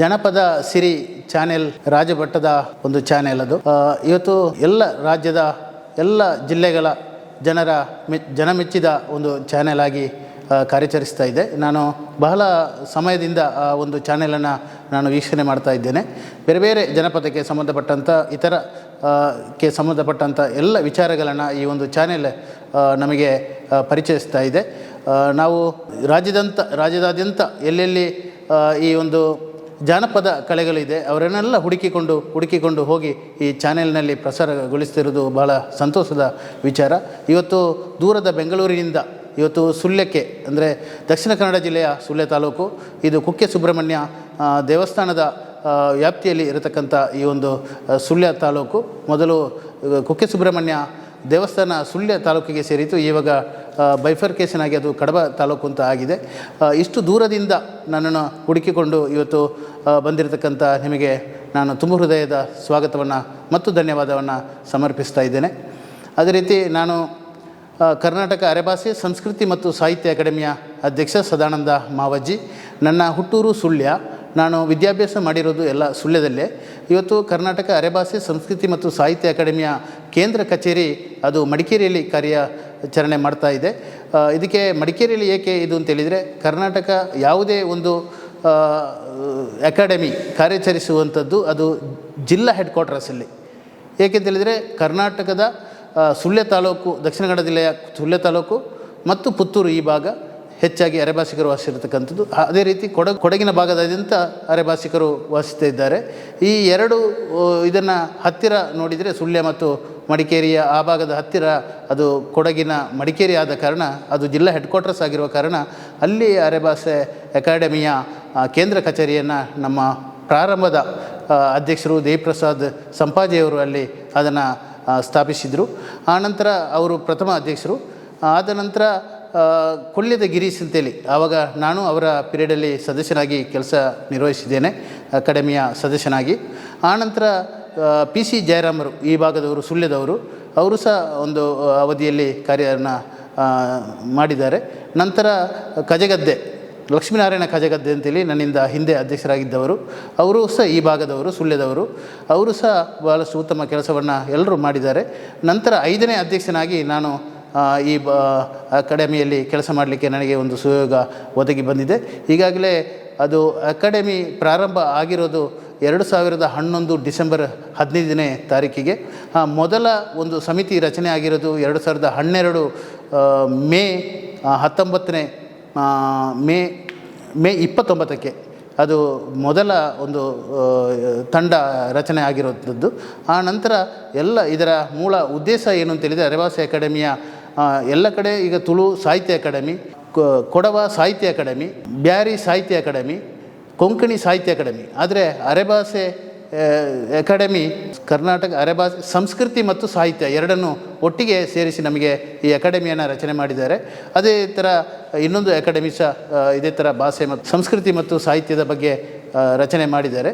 ಜನಪದ ಸಿರಿ ಚಾನೆಲ್, ರಾಜಭಟ್ಟದ ಒಂದು ಚಾನೆಲ್ ಅದು. ಇವತ್ತು ಎಲ್ಲ ರಾಜ್ಯದ ಎಲ್ಲ ಜಿಲ್ಲೆಗಳ ಜನರ ಮೆ, ಜನಮೆಚ್ಚಿದ ಒಂದು ಚಾನೆಲ್ ಆಗಿ ಕಾರ್ಯಾಚರಿಸ್ತಾ ಇದೆ. ನಾನು ಬಹಳ ಸಮಯದಿಂದ ಆ ಒಂದು ಚಾನೆಲನ್ನು ನಾನು ವೀಕ್ಷಣೆ ಮಾಡ್ತಾ ಇದ್ದೇನೆ. ಬೇರೆ ಬೇರೆ ಜನಪದಕ್ಕೆ ಸಂಬಂಧಪಟ್ಟಂಥ ಇತರ ಕ್ಕೆ ಸಂಬಂಧಪಟ್ಟಂಥ ಎಲ್ಲ ವಿಚಾರಗಳನ್ನು ಈ ಒಂದು ಚಾನೆಲ್ ನಮಗೆ ಪರಿಚಯಿಸ್ತಾ ಇದೆ. ನಾವು ರಾಜ್ಯದಂತ, ರಾಜ್ಯದಾದ್ಯಂತ ಎಲ್ಲೆಲ್ಲಿ ಈ ಒಂದು ಜಾನಪದ ಕಲೆಗಳಿದೆ, ಅವರನ್ನೆಲ್ಲ ಹುಡುಕಿಕೊಂಡು ಹುಡುಕಿಕೊಂಡು ಹೋಗಿ ಈ ಚಾನೆಲ್ನಲ್ಲಿ ಪ್ರಸಾರಗೊಳಿಸ್ತಿರೋದು ಬಹಳ ಸಂತೋಷದ ವಿಚಾರ. ಇವತ್ತು ದೂರದ ಬೆಂಗಳೂರಿನಿಂದ ಇವತ್ತು ಸುಳ್ಯಕ್ಕೆ, ಅಂದರೆ ದಕ್ಷಿಣ ಕನ್ನಡ ಜಿಲ್ಲೆಯ ಸುಳ್ಯ ತಾಲೂಕು, ಇದು ಕುಕ್ಕೆ ಸುಬ್ರಹ್ಮಣ್ಯ ದೇವಸ್ಥಾನದ ವ್ಯಾಪ್ತಿಯಲ್ಲಿ ಇರತಕ್ಕಂಥ ಈ ಒಂದು ಸುಳ್ಯ ತಾಲೂಕು. ಮೊದಲು ಕುಕ್ಕೆ ಸುಬ್ರಹ್ಮಣ್ಯ ದೇವಸ್ಥಾನ ಸುಳ್ಯ ತಾಲೂಕಿಗೆ ಸೇರಿತು ಇವಾಗ ಬೈಫರ್ಕೇಶನ್ ಆಗಿ ಅದು ಕಡಬ ತಾಲೂಕು ಅಂತ ಆಗಿದೆ. ಇಷ್ಟು ದೂರದಿಂದ ನನ್ನನ್ನು ಹುಡುಕಿಕೊಂಡು ಇವತ್ತು ಬಂದಿರತಕ್ಕಂಥ ನಿಮಗೆ ನಾನು ತುಂಬ ಹೃದಯದ ಸ್ವಾಗತವನ್ನು ಮತ್ತು ಧನ್ಯವಾದವನ್ನು ಸಮರ್ಪಿಸ್ತಾ ಇದ್ದೇನೆ. ಅದೇ ರೀತಿ ನಾನು ಕರ್ನಾಟಕ ಅರೆಭಾಷೆ ಸಂಸ್ಕೃತಿ ಮತ್ತು ಸಾಹಿತ್ಯ ಅಕಾಡೆಮಿಯ ಅಧ್ಯಕ್ಷ ಸದಾನಂದ ಮಾವಜ್ಜಿ, ನನ್ನ ಹುಟ್ಟೂರು ಸುಳ್ಯ ನಾನು ವಿದ್ಯಾಭ್ಯಾಸ ಮಾಡಿರೋದು ಎಲ್ಲ ಸುಳ್ಯದಲ್ಲೇ. ಇವತ್ತು ಕರ್ನಾಟಕ ಅರೆಭಾಷೆ, ಸಂಸ್ಕೃತಿ ಮತ್ತು ಸಾಹಿತ್ಯ ಅಕಾಡೆಮಿಯ ಕೇಂದ್ರ ಕಚೇರಿ ಅದು ಮಡಿಕೇರಿಯಲ್ಲಿ ಕಾರ್ಯಾಚರಣೆ ಮಾಡ್ತಾ ಇದೆ. ಇದಕ್ಕೆ ಮಡಿಕೇರಿಯಲ್ಲಿ ಏಕೆ ಇದು ಅಂತೇಳಿದರೆ ಕರ್ನಾಟಕ ಯಾವುದೇ ಒಂದು ಅಕಾಡೆಮಿ ಕಾರ್ಯಾಚರಿಸುವಂಥದ್ದು ಅದು ಜಿಲ್ಲಾ ಹೆಡ್ ಕ್ವಾರ್ಟರ್ಸಲ್ಲಿ ಏಕೆಂತೇಳಿದರೆ ಕರ್ನಾಟಕದ ಸುಳ್ಯ ತಾಲೂಕು, ದಕ್ಷಿಣ ಕನ್ನಡ ಜಿಲ್ಲೆಯ ಸುಳ್ಯ ತಾಲೂಕು ಮತ್ತು ಪುತ್ತೂರು ಈ ಭಾಗ ಹೆಚ್ಚಾಗಿ ಅರೆಭಾಷಿಕರು ವಾಸಿಸಿರತಕ್ಕಂಥದ್ದು ಅದೇ ರೀತಿ ಕೊಡ, ಕೊಡಗಿನ ಭಾಗದಾದ್ಯಂತ ಅರೆಭಾಷಿಕರು ವಾಸಿಸ್ತಾ ಇದ್ದಾರೆ. ಈ ಎರಡು ಇದನ್ನು ಹತ್ತಿರ ನೋಡಿದರೆ ಸುಳ್ಯ ಮತ್ತು ಮಡಿಕೇರಿಯ, ಆ ಭಾಗದ ಹತ್ತಿರ ಅದು ಕೊಡಗಿನ ಮಡಿಕೇರಿ ಆದ ಕಾರಣ, ಅದು ಜಿಲ್ಲಾ ಹೆಡ್ ಕ್ವಾರ್ಟರ್ಸ್ ಆಗಿರುವ ಕಾರಣ ಅಲ್ಲಿ ಅರೆಭಾಷೆ ಅಕಾಡೆಮಿಯ ಕೇಂದ್ರ ಕಚೇರಿಯನ್ನು ನಮ್ಮ ಪ್ರಾರಂಭದ ಅಧ್ಯಕ್ಷರು ದೇವಿಪ್ರಸಾದ್ ಸಂಪಾಜಿಯವರು ಅಲ್ಲಿ ಅದನ್ನು ಸ್ಥಾಪಿಸಿದರು. ಆನಂತರ ಅವರು ಪ್ರಥಮ ಅಧ್ಯಕ್ಷರು. ಆದ ನಂತರ ಕೊಳ್ಳೆದ ಗಿರೀಶ್ ಅಂತೇಳಿ. ಆವಾಗ ನಾನು ಅವರ ಪಿರಿಯಡಲ್ಲಿ ಸದಸ್ಯನಾಗಿ ಕೆಲಸ ನಿರ್ವಹಿಸಿದ್ದೇನೆ ಅಕಾಡೆಮಿಯ ಸದಸ್ಯನಾಗಿ. ಆನಂತರ ಪಿ ಸಿ ಜಯರಾಮರು, ಈ ಭಾಗದವರು, ಸುಳ್ಯದವರು, ಅವರು ಸಹ ಒಂದು ಅವಧಿಯಲ್ಲಿ ಕಾರ್ಯನ ಮಾಡಿದ್ದಾರೆ. ನಂತರ ಕಜಗದ್ದೆ, ಲಕ್ಷ್ಮೀನಾರಾಯಣ ಕಜಗದ್ದೆ ಅಂತೇಳಿ ನನ್ನಿಂದ ಹಿಂದೆ ಅಧ್ಯಕ್ಷರಾಗಿದ್ದವರು. ಅವರು ಸಹ ಈ ಭಾಗದವರು, ಸುಳ್ಯದವರು. ಅವರು ಸಹ ಭಾಳಷ್ಟು ಉತ್ತಮ ಕೆಲಸವನ್ನು ಎಲ್ಲರೂ ಮಾಡಿದ್ದಾರೆ. ನಂತರ ಐದನೇ ಅಧ್ಯಕ್ಷನಾಗಿ ನಾನು ಈ ಬ ಅಕಾಡೆಮಿಯಲ್ಲಿ ಕೆಲಸ ಮಾಡಲಿಕ್ಕೆ ನನಗೆ ಒಂದು ಸುಯೋಗ ಒದಗಿ ಬಂದಿದೆ. ಈಗಾಗಲೇ ಅದು ಅಕಾಡೆಮಿ ಪ್ರಾರಂಭ ಆಗಿರೋದು ಎರಡು ಸಾವಿರದ ಹನ್ನೊಂದು ಡಿಸೆಂಬರ್ ಹದಿನೈದನೇ ತಾರೀಕಿಗೆ. ಮೊದಲ ಒಂದು ಸಮಿತಿ ರಚನೆ ಆಗಿರೋದು ಎರಡು ಸಾವಿರದ ಹನ್ನೆರಡು ಮೇ ಹತ್ತೊಂಬತ್ತನೇ ಮೇ ಮೇ ಇಪ್ಪತ್ತೊಂಬತ್ತಕ್ಕೆ. ಅದು ಮೊದಲ ಒಂದು ತಂಡ ರಚನೆ ಆಗಿರೋದ್ದು ಆ ನಂತರ ಎಲ್ಲ ಇದರ ಮೂಲ ಉದ್ದೇಶ ಏನು ಅಂತೇಳಿದರೆ ಅರೆವಾಸಿ ಅಕಾಡೆಮಿಯ ಎಲ್ಲ ಕಡೆ ಈಗ ತುಳು ಸಾಹಿತ್ಯ ಅಕಾಡೆಮಿ ಕೊಡವ ಸಾಹಿತ್ಯ ಅಕಾಡೆಮಿ, ಬ್ಯಾರಿ ಸಾಹಿತ್ಯ ಅಕಾಡೆಮಿ, ಕೊಂಕಣಿ ಸಾಹಿತ್ಯ ಅಕಾಡೆಮಿ. ಆದರೆ ಅರೆಭಾಷೆ ಅಕಾಡೆಮಿ, ಕರ್ನಾಟಕ ಅರೆಭಾಷೆ ಸಂಸ್ಕೃತಿ ಮತ್ತು ಸಾಹಿತ್ಯ ಎರಡನ್ನು ಒಟ್ಟಿಗೆ ಸೇರಿಸಿ ನಮಗೆ ಈ ಅಕಾಡೆಮಿಯನ್ನು ರಚನೆ ಮಾಡಿದ್ದಾರೆ. ಅದೇ ಥರ ಇನ್ನೊಂದು ಅಕಾಡೆಮಿ ಸಹ ಇದೇ ಥರ ಭಾಷೆ ಮತ್ತು ಸಂಸ್ಕೃತಿ ಮತ್ತು ಸಾಹಿತ್ಯದ ಬಗ್ಗೆ ರಚನೆ ಮಾಡಿದ್ದಾರೆ.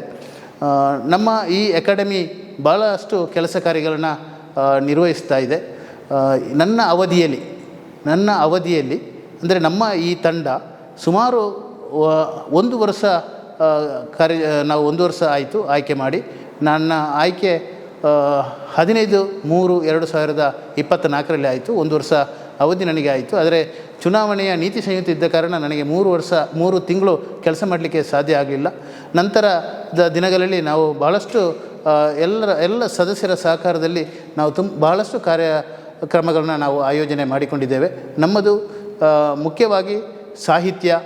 ನಮ್ಮ ಈ ಅಕಾಡೆಮಿ ಭಾಳಷ್ಟು ಕೆಲಸ ಕಾರ್ಯಗಳನ್ನು ನಿರ್ವಹಿಸ್ತಾ ಇದೆ. ನನ್ನ ಅವಧಿಯಲ್ಲಿ ನನ್ನ ಅವಧಿಯಲ್ಲಿ, ಅಂದರೆ ನಮ್ಮ ಈ ತಂಡ ಸುಮಾರು ಒಂದು ವರ್ಷ ಕಾರ್ಯ ನಾವು ಒಂದು ವರ್ಷ ಆಯಿತು ಆಯ್ಕೆ ಮಾಡಿ. ನನ್ನ ಆಯ್ಕೆ ಹದಿನೈದು ಮೂರು ಎರಡು ಸಾವಿರದ ಇಪ್ಪತ್ತ್ನಾಲ್ಕರಲ್ಲಿ ಆಯಿತು. ಒಂದು ವರ್ಷ ಅವಧಿ ನನಗೆ ಆಯಿತು. ಆದರೆ ಚುನಾವಣೆಯ ನೀತಿ ಸಂಹಿತೆ ಇದ್ದ ಕಾರಣ ನನಗೆ ಮೂರು ವರ್ಷ, ಮೂರು ತಿಂಗಳು ಕೆಲಸ ಮಾಡಲಿಕ್ಕೆ ಸಾಧ್ಯ ಆಗಲಿಲ್ಲ. ನಂತರದ ದಿನಗಳಲ್ಲಿ ನಾವು ಭಾಳಷ್ಟು ಎಲ್ಲರ, ಎಲ್ಲ ಸದಸ್ಯರ ಸಹಕಾರದಲ್ಲಿ ನಾವು ತುಂಬ ಭಾಳಷ್ಟು ಕಾರ್ಯಕ್ರಮಗಳನ್ನ ನಾವು ಆಯೋಜನೆ ಮಾಡಿಕೊಂಡಿದ್ದೇವೆ. ನಮ್ಮದು ಮುಖ್ಯವಾಗಿ ಸಾಹಿತ್ಯ,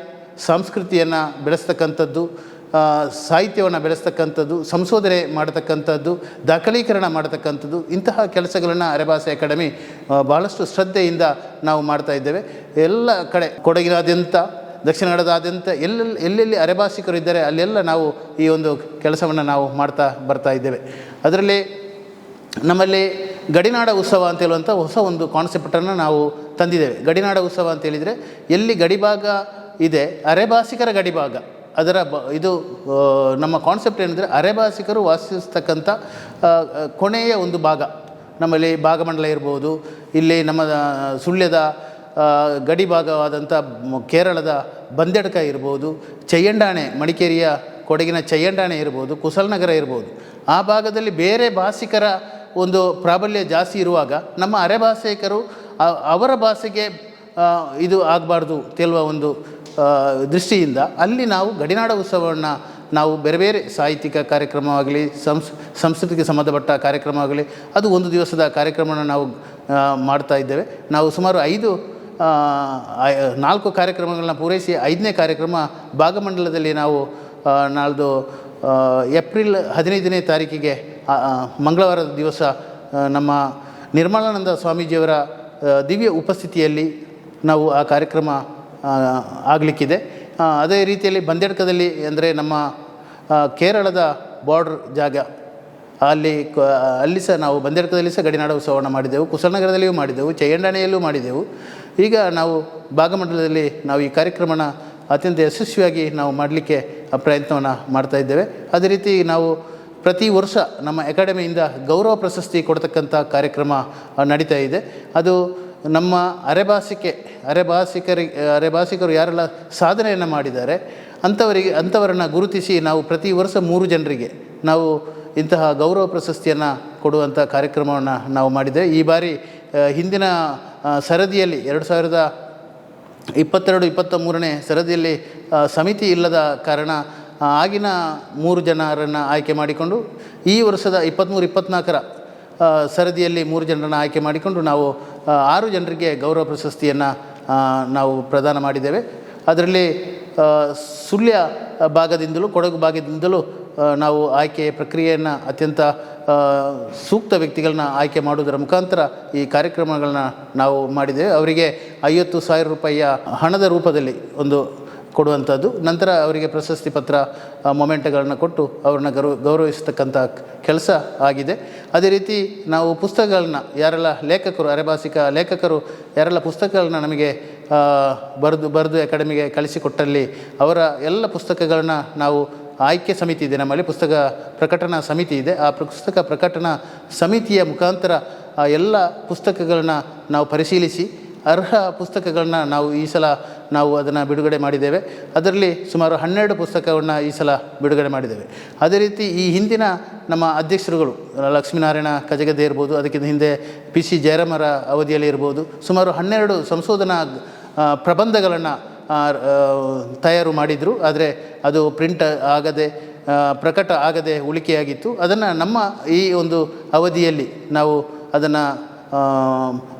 ಸಂಸ್ಕೃತಿಯನ್ನು ಬೆಳೆಸ್ತಕ್ಕಂಥದ್ದು ಸಾಹಿತ್ಯವನ್ನು ಬೆಳೆಸ್ತಕ್ಕಂಥದ್ದು, ಸಂಶೋಧನೆ ಮಾಡತಕ್ಕಂಥದ್ದು, ದಾಖಲೀಕರಣ ಮಾಡತಕ್ಕಂಥದ್ದು, ಇಂತಹ ಕೆಲಸಗಳನ್ನು ಅರೆಭಾಷೆ ಅಕಾಡೆಮಿ ಭಾಳಷ್ಟು ಶ್ರದ್ಧೆಯಿಂದ ನಾವು ಮಾಡ್ತಾ ಇದ್ದೇವೆ. ಎಲ್ಲ ಕಡೆ, ಕೊಡಗಿನಾದ್ಯಂತ, ದಕ್ಷಿಣ ಕನ್ನಡದಾದ್ಯಂತ ಎಲ್ಲೆಲ್ಲಿ ಎಲ್ಲೆಲ್ಲಿ ಅರೆಭಾಷಿಕರು ಇದ್ದಾರೆ, ಅಲ್ಲೆಲ್ಲ ನಾವು ಈ ಒಂದು ಕೆಲಸವನ್ನು ನಾವು ಮಾಡ್ತಾ ಬರ್ತಾ ಇದ್ದೇವೆ. ಅದರಲ್ಲಿ ನಮ್ಮಲ್ಲಿ ಗಡಿನಾಡ ಉತ್ಸವ ಅಂತ ಹೇಳುವಂಥ ಹೊಸ ಒಂದು ಕಾನ್ಸೆಪ್ಟನ್ನು ನಾವು ತಂದಿದ್ದೇವೆ. ಗಡಿನಾಡ ಉತ್ಸವ ಅಂತ ಹೇಳಿದರೆ ಎಲ್ಲಿ ಗಡಿಭಾಗ ಇದೆ ಅರೆಭಾಸಿಕರ ಗಡಿಭಾಗ. ಅದರ ಬ, ಇದು ನಮ್ಮ ಕಾನ್ಸೆಪ್ಟ್ ಏನಂದರೆ ಅರೆಭಾಸಿಕರು ವಾಸಿಸ್ತಕ್ಕಂಥ ಕೊನೆಯ ಒಂದು ಭಾಗ. ನಮ್ಮಲ್ಲಿ ಭಾಗಮಂಡಲ ಇರ್ಬೋದು, ಇಲ್ಲಿ ನಮ್ಮ ಸುಳ್ಯದ ಗಡಿ ಭಾಗವಾದಂಥ ಕೇರಳದ ಬಂದೆಡ್ಕ ಇರ್ಬೋದು ಚಯ್ಯಂಡಾಣೆ ಮಡಿಕೇರಿಯ ಕೊಡಗಿನ ಚಯ್ಯಂಡಾಣೆ ಇರ್ಬೋದು, ಕುಸಲ್ನಗರ ಇರ್ಬೋದು. ಆ ಭಾಗದಲ್ಲಿ ಬೇರೆ ಭಾಷಿಕರ ಒಂದು ಪ್ರಾಬಲ್ಯ ಜಾಸ್ತಿ ಇರುವಾಗ ನಮ್ಮ ಅರೆಭಾಷಿಕರು ಅವರ ಭಾಷೆಗೆ ಇದು ಆಗಬಾರ್ದು ತೇಳುವ ಒಂದು ದೃಷ್ಟಿಯಿಂದ ಅಲ್ಲಿ ನಾವು ಗಡಿನಾಡ ಉತ್ಸವವನ್ನು ನಾವು ಬೇರೆ ಬೇರೆ ಸಾಹಿತ್ಯಿಕ ಕಾರ್ಯಕ್ರಮವಾಗಲಿ, ಸಂಸ್, ಸಂಸ್ಕೃತಿಗೆ ಸಂಬಂಧಪಟ್ಟ ಕಾರ್ಯಕ್ರಮವಾಗಲಿ, ಅದು ಒಂದು ದಿವಸದ ಕಾರ್ಯಕ್ರಮವನ್ನು ನಾವು ಮಾಡ್ತಾ ಇದ್ದೇವೆ. ನಾವು ಸುಮಾರು ಐದು ನಾಲ್ಕು ಕಾರ್ಯಕ್ರಮಗಳನ್ನ ಪೂರೈಸಿ ಐದನೇ ಕಾರ್ಯಕ್ರಮ ಭಾಗಮಂಡಲದಲ್ಲಿ ನಾವು ನಾಳ್ದು ಏಪ್ರಿಲ್ ಹದಿನೈದನೇ ತಾರೀಕಿಗೆ ಮಂಗಳವಾರದ ದಿವಸ ನಮ್ಮ ನಿರ್ಮಲಾನಂದ ಸ್ವಾಮೀಜಿಯವರ ದಿವ್ಯ ಉಪಸ್ಥಿತಿಯಲ್ಲಿ ನಾವು ಆ ಕಾರ್ಯಕ್ರಮ ಆಗಲಿಕ್ಕಿದೆ. ಅದೇ ರೀತಿಯಲ್ಲಿ ಬಂದೆಡ್ಕದಲ್ಲಿ ಅಂದರೆ ನಮ್ಮ ಕೇರಳದ ಬಾರ್ಡ್ರ್ ಜಾಗ, ಅಲ್ಲಿ ಅಲ್ಲಿ ಸಹ ನಾವು ಬಂದೆಡ್ಕದಲ್ಲಿ ಸಹ ಗಡಿನಾಡ ಉತ್ಸವವನ್ನು ಮಾಡಿದೆವು ಕುಸಲನಗರದಲ್ಲಿಯೂ ಮಾಡಿದೆವು ಚೈಯಂಡಾಣೆಯಲ್ಲೂ ಮಾಡಿದೆವು. ಈಗ ನಾವು ಭಾಗಮಂಡಲದಲ್ಲಿ ನಾವು ಈ ಕಾರ್ಯಕ್ರಮನ ಅತ್ಯಂತ ಯಶಸ್ವಿಯಾಗಿ ನಾವು ಮಾಡಲಿಕ್ಕೆ ಪ್ರಯತ್ನವನ್ನು ಮಾಡ್ತಾ ಇದ್ದೇವೆ. ಅದೇ ರೀತಿ ನಾವು ಪ್ರತಿ ವರ್ಷ ನಮ್ಮ ಅಕಾಡೆಮಿಯಿಂದ ಗೌರವ ಪ್ರಶಸ್ತಿ ಕೊಡ್ತಕ್ಕಂಥ ಕಾರ್ಯಕ್ರಮ ನಡೀತಾ ಇದೆ. ಅದು ನಮ್ಮ ಅರೆಭಾಷಿಕೆ ಅರೆಭಾಷಿಕರಿಗೆ ಅರೆಭಾಷಿಕರು ಯಾರೆಲ್ಲ ಸಾಧನೆಯನ್ನು ಮಾಡಿದ್ದಾರೆ, ಅಂಥವರಿಗೆ, ಅಂಥವರನ್ನು ಗುರುತಿಸಿ ನಾವು ಪ್ರತಿ ವರ್ಷ ಮೂರು ಜನರಿಗೆ ನಾವು ಇಂತಹ ಗೌರವ ಪ್ರಶಸ್ತಿಯನ್ನು ಕೊಡುವಂಥ ಕಾರ್ಯಕ್ರಮವನ್ನು ನಾವು ಮಾಡಿದೆ ಈ ಬಾರಿ ಹಿಂದಿನ ಸರದಿಯಲ್ಲಿ, ಎರಡು ಸಾವಿರದ ಇಪ್ಪತ್ತೆರಡು ಇಪ್ಪತ್ತ ಮೂರನೇ ಸರದಿಯಲ್ಲಿ ಸಮಿತಿ ಇಲ್ಲದ ಕಾರಣ ಆಗಿನ ಮೂರು ಜನರನ್ನು ಆಯ್ಕೆ ಮಾಡಿಕೊಂಡು ಈ ವರ್ಷದ ಇಪ್ಪತ್ತ್ಮೂರು ಇಪ್ಪತ್ನಾಲ್ಕರ ಸರದಿಯಲ್ಲಿ ಮೂರು ಜನರನ್ನು ಆಯ್ಕೆ ಮಾಡಿಕೊಂಡು ನಾವು ಆರು ಜನರಿಗೆ ಗೌರವ ಪ್ರಶಸ್ತಿಯನ್ನು ನಾವು ಪ್ರದಾನ ಮಾಡಿದ್ದೇವೆ. ಅದರಲ್ಲಿ ಸುಳ್ಯ ಭಾಗದಿಂದಲೂ, ಕೊಡಗು ಭಾಗದಿಂದಲೂ ನಾವು ಆಯ್ಕೆ ಪ್ರಕ್ರಿಯೆಯನ್ನು ಅತ್ಯಂತ ಸೂಕ್ತ ವ್ಯಕ್ತಿಗಳನ್ನ ಆಯ್ಕೆ ಮಾಡುವುದರ ಮುಖಾಂತರ ಈ ಕಾರ್ಯಕ್ರಮಗಳನ್ನ ನಾವು ಮಾಡಿದ್ದೇವೆ. ಅವರಿಗೆ ಐವತ್ತು ಸಾವಿರ ರೂಪಾಯಿಯ ಹಣದ ರೂಪದಲ್ಲಿ ಒಂದು ಕೊಡುವಂಥದ್ದು. ನಂತರ ಅವರಿಗೆ ಪ್ರಶಸ್ತಿ ಪತ್ರ ಮೊಮೆಂಟ್ಗಳನ್ನು ಕೊಟ್ಟು ಅವ್ರನ್ನ ಗೌರವ ಗೌರವಿಸ್ತಕ್ಕಂಥ ಕೆಲಸ ಆಗಿದೆ. ಅದೇ ರೀತಿ ನಾವು ಪುಸ್ತಕಗಳನ್ನ ಯಾರೆಲ್ಲ ಲೇಖಕರು ಅರೆಭಾಷಿಕ ಲೇಖಕರು, ಯಾರೆಲ್ಲ ಪುಸ್ತಕಗಳನ್ನ ನಮಗೆ ಬರೆದು ಬರೆದು ಅಕಾಡೆಮಿಗೆ ಕಳಿಸಿಕೊಟ್ಟಲ್ಲಿ ಅವರ ಎಲ್ಲ ಪುಸ್ತಕಗಳನ್ನ ನಾವು ಆಯ್ಕೆ ಸಮಿತಿ ಇದೆ. ನಮ್ಮಲ್ಲಿ ಪುಸ್ತಕ ಪ್ರಕಟಣಾ ಸಮಿತಿ ಇದೆ. ಆ ಪುಸ್ತಕ ಪ್ರಕಟಣಾ ಸಮಿತಿಯ ಮುಖಾಂತರ, ಆ, ಎಲ್ಲ ಪುಸ್ತಕಗಳನ್ನ ನಾವು ಪರಿಶೀಲಿಸಿ ಅರ್ಹ ಪುಸ್ತಕಗಳನ್ನ ನಾವು ಈ ಸಲ ನಾವು ಅದನ್ನು ಬಿಡುಗಡೆ ಮಾಡಿದ್ದೇವೆ. ಅದರಲ್ಲಿ ಸುಮಾರು ಹನ್ನೆರಡು ಪುಸ್ತಕವನ್ನು ಈ ಸಲ ಬಿಡುಗಡೆ ಮಾಡಿದ್ದೇವೆ. ಅದೇ ರೀತಿ ಈ ಹಿಂದಿನ ನಮ್ಮ ಅಧ್ಯಕ್ಷರುಗಳು ಲಕ್ಷ್ಮೀನಾರಾಯಣ ಕಜಗದ್ದೆ ಇರ್ಬೋದು, ಅದಕ್ಕಿಂತ ಹಿಂದೆ ಪಿ ಸಿ ಜಯರಾಮರ ಅವಧಿಯಲ್ಲಿ ಇರ್ಬೋದು, ಸುಮಾರು ಹನ್ನೆರಡು ಸಂಶೋಧನಾ ಪ್ರಬಂಧಗಳನ್ನು ತಯಾರು ಮಾಡಿದರು. ಆದರೆ ಅದು ಪ್ರಿಂಟ್ ಆಗದೆ ಪ್ರಕಟ ಆಗದೆ ಉಳಿಕೆಯಾಗಿತ್ತು ಅದನ್ನು ನಮ್ಮ ಈ ಒಂದು ಅವಧಿಯಲ್ಲಿ ನಾವು ಅದನ್ನು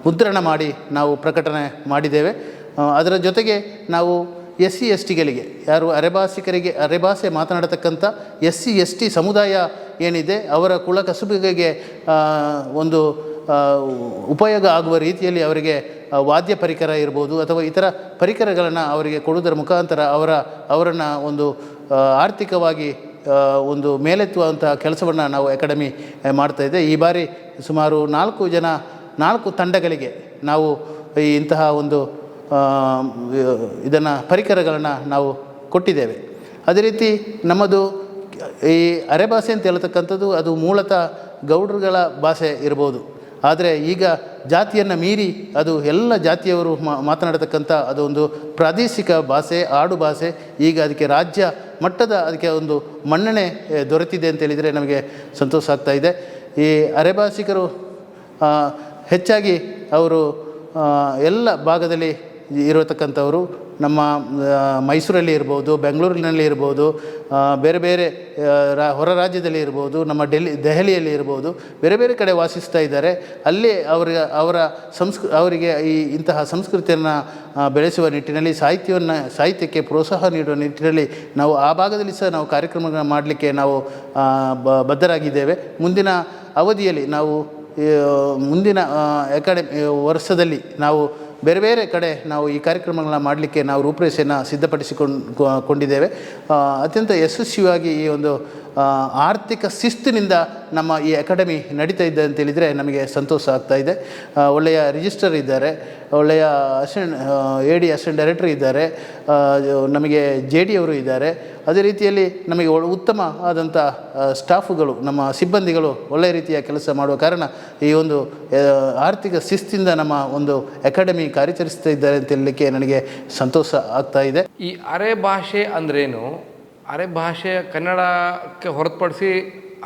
ಮುದ್ರಣ ಮಾಡಿ ನಾವು ಪ್ರಕಟಣೆ ಮಾಡಿದ್ದೇವೆ. ಅದರ ಜೊತೆಗೆ ನಾವು ಎಸ್ ಸಿ ಎಸ್ ಟಿಗಳಿಗೆ ಯಾರು ಅರೆಭಾಷಿಕರಿಗೆ ಅರೆಭಾಷೆ ಮಾತನಾಡತಕ್ಕಂಥ ಎಸ್ ಸಿ ಎಸ್ ಟಿ ಸಮುದಾಯ ಏನಿದೆ, ಅವರ ಕುಳ ಕಸುಬಿಗೆ ಒಂದು ಉಪಯೋಗ ಆಗುವ ರೀತಿಯಲ್ಲಿ ಅವರಿಗೆ ವಾದ್ಯ ಪರಿಕರ ಇರ್ಬೋದು, ಅಥವಾ ಇತರ ಪರಿಕರಗಳನ್ನು ಅವರಿಗೆ ಕೊಡುವುದರ ಮುಖಾಂತರ ಅವರ, ಅವರನ್ನು ಒಂದು ಆರ್ಥಿಕವಾಗಿ ಒಂದು ಮೇಲೆತ್ತುವಂತಹ ಕೆಲಸವನ್ನು ನಾವು ಅಕಾಡೆಮಿ ಮಾಡ್ತಾಯಿದ್ದೆ ಈ ಬಾರಿ ಸುಮಾರು ನಾಲ್ಕು ಜನ ನಾಲ್ಕು ತಂಡಗಳಿಗೆ ನಾವು ಇಂತಹ ಒಂದು ಇದನ್ನು, ಪರಿಕರಗಳನ್ನು ನಾವು ಕೊಟ್ಟಿದ್ದೇವೆ. ಅದೇ ರೀತಿ ನಮ್ಮದು ಈ ಅರೆಭಾಷೆ ಅಂತ ಹೇಳ್ತಕ್ಕಂಥದ್ದು ಅದು ಮೂಲತಃ ಗೌಡ್ರುಗಳ ಭಾಷೆ ಇರ್ಬೋದು. ಆದರೆ ಈಗ ಜಾತಿಯನ್ನು ಮೀರಿ ಅದು ಎಲ್ಲ ಜಾತಿಯವರು ಮಾತನಾಡತಕ್ಕಂಥ ಅದು ಒಂದು ಪ್ರಾದೇಶಿಕ ಭಾಷೆ, ಆಡು ಭಾಷೆ. ಈಗ ಅದಕ್ಕೆ ರಾಜ್ಯ ಮಟ್ಟದ ಅದಕ್ಕೆ ಒಂದು ಮನ್ನಣೆ, ದೊರೆತಿದೆ ಅಂತ ಹೇಳಿದರೆ ನಮಗೆ ಸಂತೋಷ ಆಗ್ತಾ ಇದೆ. ಈ ಅರೆಭಾಷಿಕರು ಹೆಚ್ಚಾಗಿ ಅವರು ಎಲ್ಲ ಭಾಗದಲ್ಲಿ ಇರತಕ್ಕಂಥವರು ನಮ್ಮ ಮೈಸೂರಲ್ಲಿ ಇರ್ಬೋದು, ಬೆಂಗಳೂರಿನಲ್ಲಿ ಇರ್ಬೋದು ಬೇರೆ ಬೇರೆ ರಾ, ಹೊರ ರಾಜ್ಯದಲ್ಲಿ ಇರ್ಬೋದು, ನಮ್ಮ ಡೆಲ್ಲಿ, ದೆಹಲಿಯಲ್ಲಿ ಇರ್ಬೋದು, ಬೇರೆ ಬೇರೆ ಕಡೆ ವಾಸಿಸ್ತಾ ಇದ್ದಾರೆ. ಅಲ್ಲಿ ಅವರ ಅವರ ಸಂಸ್ಕೃ, ಅವರಿಗೆ ಈ ಇಂತಹ ಸಂಸ್ಕೃತಿಯನ್ನು ಬೆಳೆಸುವ ನಿಟ್ಟಿನಲ್ಲಿ ಸಾಹಿತ್ಯವನ್ನು, ಸಾಹಿತ್ಯಕ್ಕೆ ಪ್ರೋತ್ಸಾಹ ನೀಡುವ ನಿಟ್ಟಿನಲ್ಲಿ ನಾವು ಆ ಭಾಗದಲ್ಲಿ ಸಹ ನಾವು ಕಾರ್ಯಕ್ರಮಗಳನ್ನು ಮಾಡಲಿಕ್ಕೆ ನಾವು ಬದ್ಧರಾಗಿದ್ದೇವೆ. ಮುಂದಿನ ಅವಧಿಯಲ್ಲಿ ನಾವು ಮುಂದಿನ ಅಕಾಡೆಮಿ ವರ್ಷದಲ್ಲಿ ನಾವು ಬೇರೆ ಬೇರೆ ಕಡೆ ನಾವು ಈ ಕಾರ್ಯಕ್ರಮಗಳನ್ನ ಮಾಡಲಿಕ್ಕೆ ನಾವು ರೂಪರೇಷೆಯನ್ನು ಸಿದ್ಧಪಡಿಸಿಕೊಂಡು ಕೊಂಡಿದ್ದೇವೆ. ಅತ್ಯಂತ ಯಶಸ್ವಿಯಾಗಿ ಈ ಒಂದು ಆರ್ಥಿಕ ಶಿಸ್ತಿನಿಂದ ನಮ್ಮ ಈ ಅಕಾಡೆಮಿ ನಡೀತಾ ಇದೆ ಅಂತ ಹೇಳಿದರೆ ನಮಗೆ ಸಂತೋಷ ಆಗ್ತಾ ಇದೆ. ಒಳ್ಳೆಯ ರಿಜಿಸ್ಟರ್ ಇದ್ದಾರೆ. ಒಳ್ಳೆಯ assistant A D assistant director ಇದ್ದಾರೆ. ನಮಗೆ ಜೆ ಡಿ ಅವರು ಇದ್ದಾರೆ. ಅದೇ ರೀತಿಯಲ್ಲಿ ನಮಗೆ ಉತ್ತಮ ಆದಂಥ ಸ್ಟಾಫುಗಳು ನಮ್ಮ ಸಿಬ್ಬಂದಿಗಳು ಒಳ್ಳೆಯ ರೀತಿಯ ಕೆಲಸ ಮಾಡುವ ಕಾರಣ ಈ ಒಂದು ಆರ್ಥಿಕ ಶಿಸ್ತಿಂದ ನಮ್ಮ ಒಂದು ಅಕಾಡೆಮಿ ಕಾರ್ಯಾಚರಿಸ್ತಾ ಇದ್ದಾರೆ ಅಂತ ಹೇಳಲಿಕ್ಕೆ ನನಗೆ ಸಂತೋಷ ಆಗ್ತಾ ಇದೆ. ಈ ಅರೆ ಭಾಷೆ ಅಂದ್ರೇನು? ಅರೆ ಭಾಷೆ ಕನ್ನಡಕ್ಕೆ ಹೊರತುಪಡಿಸಿ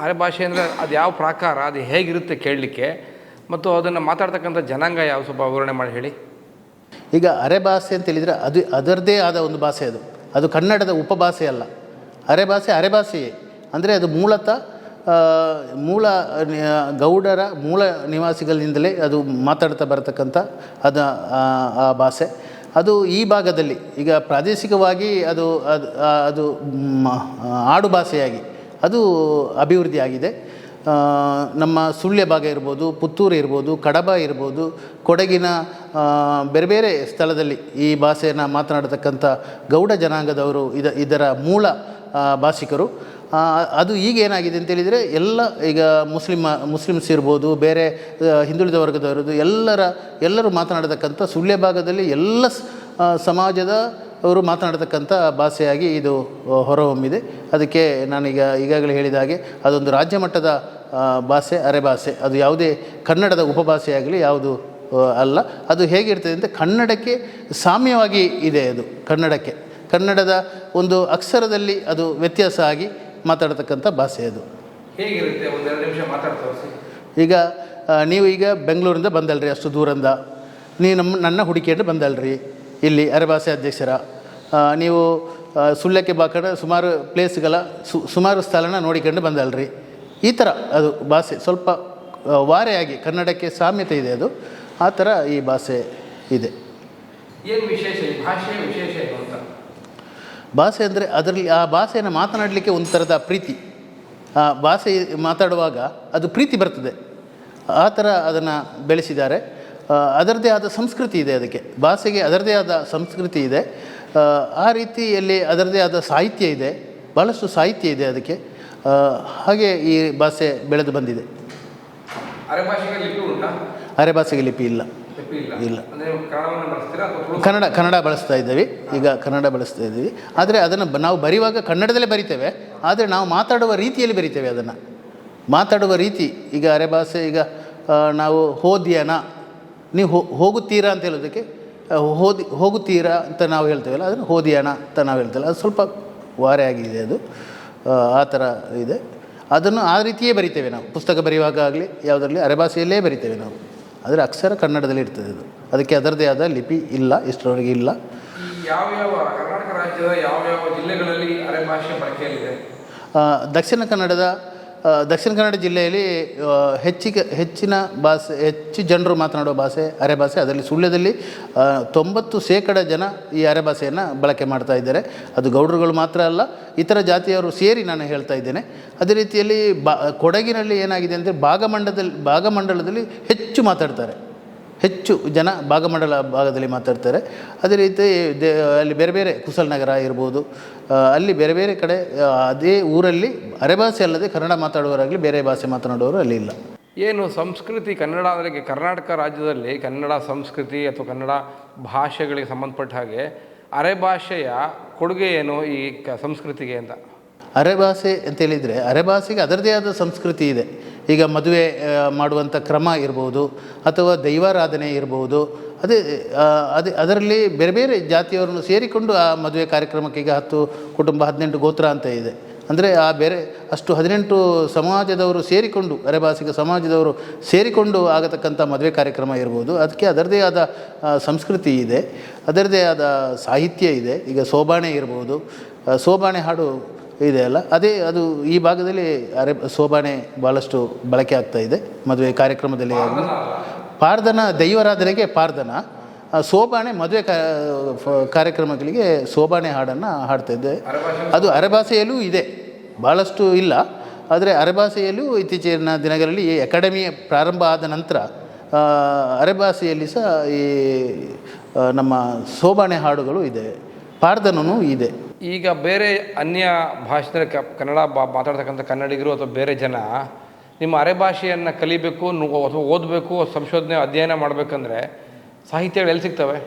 ಅರೆ ಭಾಷೆ ಅಂದರೆ ಅದು ಯಾವ ಪ್ರಾಕಾರ, ಅದು ಹೇಗಿರುತ್ತೆ ಕೇಳಲಿಕ್ಕೆ? ಮತ್ತು ಅದನ್ನು ಮಾತಾಡ್ತಕ್ಕಂಥ ಜನಾಂಗ ಯಾವ ಸ್ವಲ್ಪ ವಿವರಣೆ ಮಾಡಿ ಹೇಳಿ. ಈಗ ಅರೆ ಭಾಷೆ ಅಂತ ಹೇಳಿದರೆ ಅದು ಅದರದ್ದೇ ಆದ ಒಂದು ಭಾಷೆ ಅದು. ಅದು ಕನ್ನಡದ ಉಪಭಾಷೆ ಅಲ್ಲ. ಅರೆ ಭಾಷೆ ಅರೆ ಭಾಷೆಯೇ. ಅಂದರೆ ಅದು ಮೂಲತಃ ಮೂಲ ಗೌಡರ ಮೂಲ ನಿವಾಸಿಗಳಿಂದಲೇ ಅದು ಮಾತಾಡ್ತಾ ಬರತಕ್ಕಂಥ ಅದು, ಆ ಆ ಭಾಷೆ. ಅದು ಈ ಭಾಗದಲ್ಲಿ, ಈಗ ಪ್ರಾದೇಶಿಕವಾಗಿ ಅದು ಅದು ಅದು ಆಡು ಭಾಷೆಯಾಗಿ, ಅದು ಅಭಿವೃದ್ಧಿ ಆಗಿದೆ ನಮ್ಮ ಸುಳ್ಯ ಭಾಗ ಇರ್ಬೋದು, ಪುತ್ತೂರು ಇರ್ಬೋದು, ಕಡಬ ಇರ್ಬೋದು, ಕೊಡಗಿನ ಬೇರೆ ಬೇರೆ ಸ್ಥಳದಲ್ಲಿ ಈ ಭಾಷೆಯನ್ನು ಮಾತನಾಡತಕ್ಕಂಥ ಗೌಡ ಜನಾಂಗದವರು ಇದ, ಇದರ ಮೂಲ ಭಾಷಿಕರು. ಅದು ಈಗ ಏನಾಗಿದೆ ಅಂತ ಹೇಳಿದರೆ ಎಲ್ಲ ಈಗ ಮುಸ್ಲಿಮ್, ಮುಸ್ಲಿಮ್ಸ್ ಇರ್ಬೋದು, ಬೇರೆ ಹಿಂದುಳಿದ ವರ್ಗದವರದು ಎಲ್ಲರ, ಎಲ್ಲರೂ ಮಾತನಾಡತಕ್ಕಂಥ ಸುಳ್ಯ ಭಾಗದಲ್ಲಿ ಎಲ್ಲ ಸಮಾಜದ ಅವರು ಮಾತನಾಡತಕ್ಕಂಥ ಭಾಷೆಯಾಗಿ ಇದು ಹೊರಹೊಮ್ಮಿದೆ. ಅದಕ್ಕೆ ನಾನೀಗ ಈಗಾಗಲೇ ಹೇಳಿದ ಹಾಗೆ ಅದೊಂದು ರಾಜ್ಯ ಮಟ್ಟದ ಭಾಷೆ ಅರೆಭಾಷೆ ಅದು ಯಾವುದೇ ಕನ್ನಡದ ಉಪಭಾಷೆಯಾಗಲಿ ಯಾವುದು ಅಲ್ಲ. ಅದು ಹೇಗಿರ್ತದೆ ಅಂತ ಕನ್ನಡಕ್ಕೆ ಸಾಮ್ಯವಾಗಿ ಇದೆ ಅದು, ಕನ್ನಡಕ್ಕೆ. ಕನ್ನಡದ ಒಂದು ಅಕ್ಷರದಲ್ಲಿ ಅದು ವ್ಯತ್ಯಾಸ ಆಗಿ ಮಾತಾಡತಕ್ಕಂಥ ಭಾಷೆ ಅದು. ಹೇಗಿರುತ್ತೆ? ಒಂದೆರಡು ನಿಮಿಷ ಮಾತಾಡಿ ಈಗ ನೀವು ಈಗ ಬೆಂಗಳೂರಿಂದ ಬಂದಲ್ರಿ ಅಷ್ಟು ದೂರಿಂದ. ನೀವು ನಮ್ಮ ನನ್ನ ಹುಡುಕಿಕೊಂಡು ಬಂದಲ್ರಿ ಇಲ್ಲಿ ಅರೆಭಾಷೆ ಅಧ್ಯಕ್ಷರ. ನೀವು ಸುಳ್ಳಕ್ಕೆ ಸುಳ್ಯಕ್ಕೆ ಬಾಕಡ ಸುಮಾರು ಪ್ಲೇಸ್ಗಳ ಸು ಸುಮಾರು ಸ್ಥಳನ ನೋಡಿಕೊಂಡು ಬಂದಲ್ರಿ. ಈ ಥರ ಅದು ಭಾಷೆ ಸ್ವಲ್ಪ ವಾರೆಯಾಗಿ ಕನ್ನಡಕ್ಕೆ ಸಾಮ್ಯತೆ ಇದೆ ಅದು. ಆ ಥರ ಈ ಭಾಷೆ ಇದೆ. ಏನು ವಿಶೇಷ? ಭಾಷೆ ವಿಶೇಷ ಏನು ಅಂತ? ಭಾಷೆ ಅಂದರೆ ಅದರಲ್ಲಿ ಆ ಭಾಷೆಯನ್ನು ಮಾತನಾಡಲಿಕ್ಕೆ ಒಂದು ಥರದ ಪ್ರೀತಿ. ಆ ಭಾಷೆ ಮಾತಾಡುವಾಗ ಅದು ಪ್ರೀತಿ ಬರ್ತದೆ. ಆ ಥರ ಅದನ್ನು ಬೆಳೆಸಿದ್ದಾರೆ. ಅದರದೇ ಅದರದ್ದೇ ಆದ ಸಂಸ್ಕೃತಿ ಇದೆ ಅದಕ್ಕೆ. ಭಾಷೆಗೆ ಅದರದ್ದೇ ಆದ ಸಂಸ್ಕೃತಿ ಇದೆ. ಆ, ರೀತಿಯಲ್ಲಿ ಅದರದೇ ಆದ ಸಾಹಿತ್ಯ ಇದೆ. ಭಾಳಷ್ಟು ಸಾಹಿತ್ಯ ಇದೆ ಅದಕ್ಕೆ. ಹಾಗೆ ಈ ಭಾಷೆ ಬೆಳೆದು ಬಂದಿದೆ. ಅರೆ ಭಾಷೆಗೆ ಲಿಪಿ ಉಂಟಾ? ಅರೆ ಭಾಷೆಗೆ ಲಿಪಿ ಇಲ್ಲ. ಇಲ್ಲ. ಕನ್ನಡ ಕನ್ನಡ ಬಳಸ್ತಾ ಇದ್ದೀವಿ. ಈಗ ಕನ್ನಡ ಬಳಸ್ತಾ ಇದ್ದೀವಿ. ಆದರೆ ಅದನ್ನು ನಾವು ಬರೆಯುವಾಗ ಕನ್ನಡದಲ್ಲೇ ಬರಿತೇವೆ. ಆದರೆ ನಾವು ಮಾತಾಡುವ ರೀತಿಯಲ್ಲಿ ಬರಿತೇವೆ ಅದನ್ನು. ಮಾತಾಡುವ ರೀತಿ ಈಗ ಅರೆ ಭಾಷೆ ಈಗ ನಾವು ಹೋದ್ಯಾನ ನೀವು ಹೋ- ಹೋಗುತ್ತೀರಾ ಅಂತ ಹೇಳೋದಕ್ಕೆ ಹೋದಿ ಹೋಗುತ್ತೀರಾ ಅಂತ ನಾವು ಹೇಳ್ತೇವಲ್ಲ ಅದನ್ನು ಹೋದಿಯಣ ಅಂತ ನಾವು ಹೇಳ್ತೇವೆ ಅದು ಸ್ವಲ್ಪ ವಾರೆ ಆಗಿದೆ ಅದು. ಆ, ಆ ಥರ ಇದೆ. ಅದನ್ನು ಆ ರೀತಿಯೇ ಬರಿತೇವೆ ನಾವು. ಪುಸ್ತಕ ಬರೆಯುವಾಗ ಆಗಲಿ ಯಾವುದರಲ್ಲಿ ಅರೆಭಾಷೆಯಲ್ಲೇ ಬರಿತೇವೆ ನಾವು. ಆದರೆ ಅಕ್ಷರ ಕನ್ನಡದಲ್ಲಿ ಇರ್ತದೆ ಅದು. ಅದಕ್ಕೆ ಅದರದೇ ಆದ ಲಿಪಿ ಇಲ್ಲ ಇಷ್ಟರವರೆಗೆ ಇಲ್ಲ. ಯಾವ ಯಾವ್ಯಾವ ಕರ್ನಾಟಕ ರಾಜ್ಯದ ಯಾವ್ಯಾವ ಜಿಲ್ಲೆಗಳಲ್ಲಿ ಅರೆ ಭಾಷೆ ಬಳಕೆಯಲ್ಲಿದೆ? ದಕ್ಷಿಣ ಕನ್ನಡದ ದಕ್ಷಿಣ ಕನ್ನಡ ಜಿಲ್ಲೆಯಲ್ಲಿ ಹೆಚ್ಚಿಗೆ, ಹೆಚ್ಚಿನ ಭಾಷೆ, ಹೆಚ್ಚು ಜನರು ಮಾತನಾಡುವ ಭಾಷೆ, ಅರೆ ಭಾಷೆ, ಅದರಲ್ಲಿ ಸುಳ್ಯದಲ್ಲಿ ತೊಂಬತ್ತು ಶೇಕಡ ಜನ ಈ ಅರೆ ಭಾಷೆಯನ್ನು ಬಳಕೆ ಮಾಡ್ತಾ ಇದ್ದಾರೆ. ಅದು ಗೌಡರುಗಳು ಮಾತ್ರ ಅಲ್ಲ, ಇತರ ಜಾತಿಯವರು ಸೇರಿ ನಾನು ಹೇಳ್ತಾ ಇದ್ದೇನೆ. ಅದೇ ರೀತಿಯಲ್ಲಿ ಬಾ, ಕೊಡಗಿನಲ್ಲಿ ಏನಾಗಿದೆ ಅಂದರೆ ಭಾಗಮಂಡದಲ್ಲಿ, ಭಾಗಮಂಡಲದಲ್ಲಿ ಹೆಚ್ಚು ಮಾತಾಡ್ತಾರೆ. ಹೆಚ್ಚು ಜನ ಭಾಗಮಂಡಲ ಭಾಗದಲ್ಲಿ ಮಾತಾಡ್ತಾರೆ. ಅದೇ ರೀತಿ ದೇ ಅಲ್ಲಿ ಬೇರೆ ಬೇರೆ ಕುಶಲನಗರ ಇರ್ಬೋದು. ಅಲ್ಲಿ ಬೇರೆ ಬೇರೆ ಕಡೆ ಅದೇ ಊರಲ್ಲಿ ಅರೆಭಾಷೆ ಅಲ್ಲದೆ ಕನ್ನಡ ಮಾತಾಡುವವರಾಗಲಿ ಬೇರೆ ಭಾಷೆ ಮಾತನಾಡುವವರು ಅಲ್ಲಿ ಇಲ್ಲ. ಏನು ಸಂಸ್ಕೃತಿ ಕನ್ನಡ ಅಂದರೆ ಕರ್ನಾಟಕ ರಾಜ್ಯದಲ್ಲಿ ಕನ್ನಡ ಸಂಸ್ಕೃತಿ ಅಥವಾ ಕನ್ನಡ ಭಾಷೆಗಳಿಗೆ ಸಂಬಂಧಪಟ್ಟ ಹಾಗೆ ಅರೆ ಭಾಷೆಯ ಕೊಡುಗೆ ಏನು ಈ ಕ ಸಂಸ್ಕೃತಿಗೆ ಅಂತ? ಅರೆಭಾಷೆ ಅಂತೇಳಿದರೆ ಅರೆಭಾಷೆಗೆ ಅದರದೇ ಆದ ಸಂಸ್ಕೃತಿ ಇದೆ. ಈಗ ಮದುವೆ ಮಾಡುವಂಥ ಕ್ರಮ ಇರ್ಬೋದು, ಅಥವಾ ದೈವಾರಾಧನೆ ಇರ್ಬೋದು, ಅದೇ ಅದೇ, ಅದರಲ್ಲಿ ಬೇರೆ ಬೇರೆ ಜಾತಿಯವರನ್ನು ಸೇರಿಕೊಂಡು ಆ ಮದುವೆ ಕಾರ್ಯಕ್ರಮಕ್ಕೆ ಈಗ ಹತ್ತು, ಕುಟುಂಬ ಹದಿನೆಂಟು ಗೋತ್ರ ಅಂತ ಇದೆ. ಅಂದರೆ ಆ ಬೇರೆ, ಅಷ್ಟು ಹದಿನೆಂಟು ಸಮಾಜದವರು ಸೇರಿಕೊಂಡು ಅರೆಭಾಷಿಕ ಸಮಾಜದವರು ಸೇರಿಕೊಂಡು ಆಗತಕ್ಕಂಥ ಮದುವೆ ಕಾರ್ಯಕ್ರಮ ಇರ್ಬೋದು. ಅದಕ್ಕೆ ಅದರದೇ ಆದ ಸಂಸ್ಕೃತಿ ಇದೆ ಅದರದೇ ಆದ ಸಾಹಿತ್ಯ ಇದೆ. ಈಗ ಸೋಬಾಣೆ ಇರ್ಬೋದು ಸೋಬಾಣೆ ಹಾಡು ಇದೆ ಅಲ್ಲ. ಅದೇ ಅದು ಈ ಭಾಗದಲ್ಲಿ ಅರೆ ಸೋಬಾಣೆ ಭಾಳಷ್ಟು ಬಳಕೆ ಆಗ್ತಾ ಇದೆ. ಮದುವೆ ಕಾರ್ಯಕ್ರಮದಲ್ಲಿ ಪಾರ್ದನ ದೈವರಾಧನೆಗೆ ಪಾರ್ದನ ಆ, ಸೋಬಾಣೆ ಮದುವೆ ಕಾರ್ಯಕ್ರಮಗಳಿಗೆ ಸೋಬಾಣೆ ಹಾಡನ್ನು ಹಾಡ್ತಾ ಇದ್ದೆ. ಅದು ಅರೆಭಾಷೆಯಲ್ಲೂ ಇದೆ. ಭಾಳಷ್ಟು ಇಲ್ಲ. ಆದರೆ ಅರೆಭಾಷೆಯಲ್ಲೂ ಇತ್ತೀಚಿನ ದಿನಗಳಲ್ಲಿ ಈ ಅಕಾಡೆಮಿ ಪ್ರಾರಂಭ ಆದ ನಂತರ ಅರೆಭಾಷೆಯಲ್ಲಿ ಸಹ ಈ ನಮ್ಮ ಸೋಬಾಣೆ ಹಾಡುಗಳು ಇದೆ. ಪಾರ್ದನೂ ಇದೆ. ಈಗ ಬೇರೆ ಅನ್ಯ ಭಾಷೆ ಕ, ಕನ್ನಡ ಬಾ, ಮಾತಾಡ್ತಕ್ಕಂಥ ಕನ್ನಡಿಗರು ಅಥವಾ ಬೇರೆ ಜನ ನಿಮ್ಮ ಅರೆ ಭಾಷೆಯನ್ನು ಕಲಿಬೇಕು ಅಥವಾ ಓದಬೇಕು, ಸಂಶೋಧನೆ, ಅಧ್ಯಯನ ಮಾಡಬೇಕಂದ್ರೆ ಸಾಹಿತ್ಯಗಳು ಎಲ್ಲಿ ಸಿಗ್ತವೆ?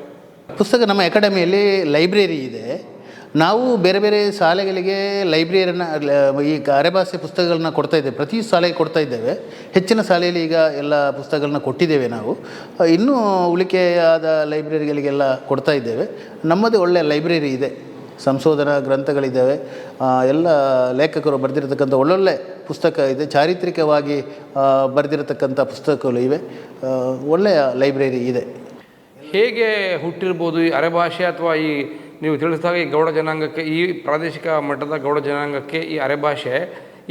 ಪುಸ್ತಕ ನಮ್ಮ ಅಕಾಡೆಮಿಯಲ್ಲಿ ಲೈಬ್ರರಿ ಇದೆ. ನಾವು ಬೇರೆ ಬೇರೆ ಶಾಲೆಗಳಿಗೆ ಲೈಬ್ರರಿಯನ್ನು ಈ ಅರೆಭಾಷೆ ಪುಸ್ತಕಗಳನ್ನ ಕೊಡ್ತಾ ಇದ್ದೇವೆ. ಪ್ರತಿ ಶಾಲೆಗೆ ಕೊಡ್ತಾ ಇದ್ದೇವೆ. ಹೆಚ್ಚಿನ ಶಾಲೆಯಲ್ಲಿ ಈಗ ಎಲ್ಲ ಪುಸ್ತಕಗಳನ್ನ ಕೊಟ್ಟಿದ್ದೇವೆ ನಾವು. ಇನ್ನೂ ಉಳಿಕೆಯಾದ ಲೈಬ್ರರಿಗಳಿಗೆಲ್ಲ ಕೊಡ್ತಾ ಇದ್ದೇವೆ. ನಮ್ಮದೇ ಒಳ್ಳೆಯ ಲೈಬ್ರರಿ ಇದೆ. ಸಂಶೋಧನಾ ಗ್ರಂಥಗಳಿದ್ದಾವೆ. ಎಲ್ಲ ಲೇಖಕರು ಬರೆದಿರತಕ್ಕಂಥ ಒಳ್ಳೊಳ್ಳೆ ಪುಸ್ತಕ ಇದೆ. ಚಾರಿತ್ರಿಕವಾಗಿ ಬರೆದಿರತಕ್ಕಂಥ ಪುಸ್ತಕಗಳು ಇವೆ. ಒಳ್ಳೆಯ ಲೈಬ್ರರಿ ಇದೆ. ಹೇಗೆ ಹುಟ್ಟಿರ್ಬೋದು ಈ ಅರೆಭಾಷೆ ಅಥವಾ ಈ ನೀವು ತಿಳಿಸಿದಾಗ ಈ ಗೌಡ ಜನಾಂಗಕ್ಕೆ ಈ ಪ್ರಾದೇಶಿಕ ಮಟ್ಟದ ಗೌಡ ಜನಾಂಗಕ್ಕೆ ಈ ಅರೆಭಾಷೆ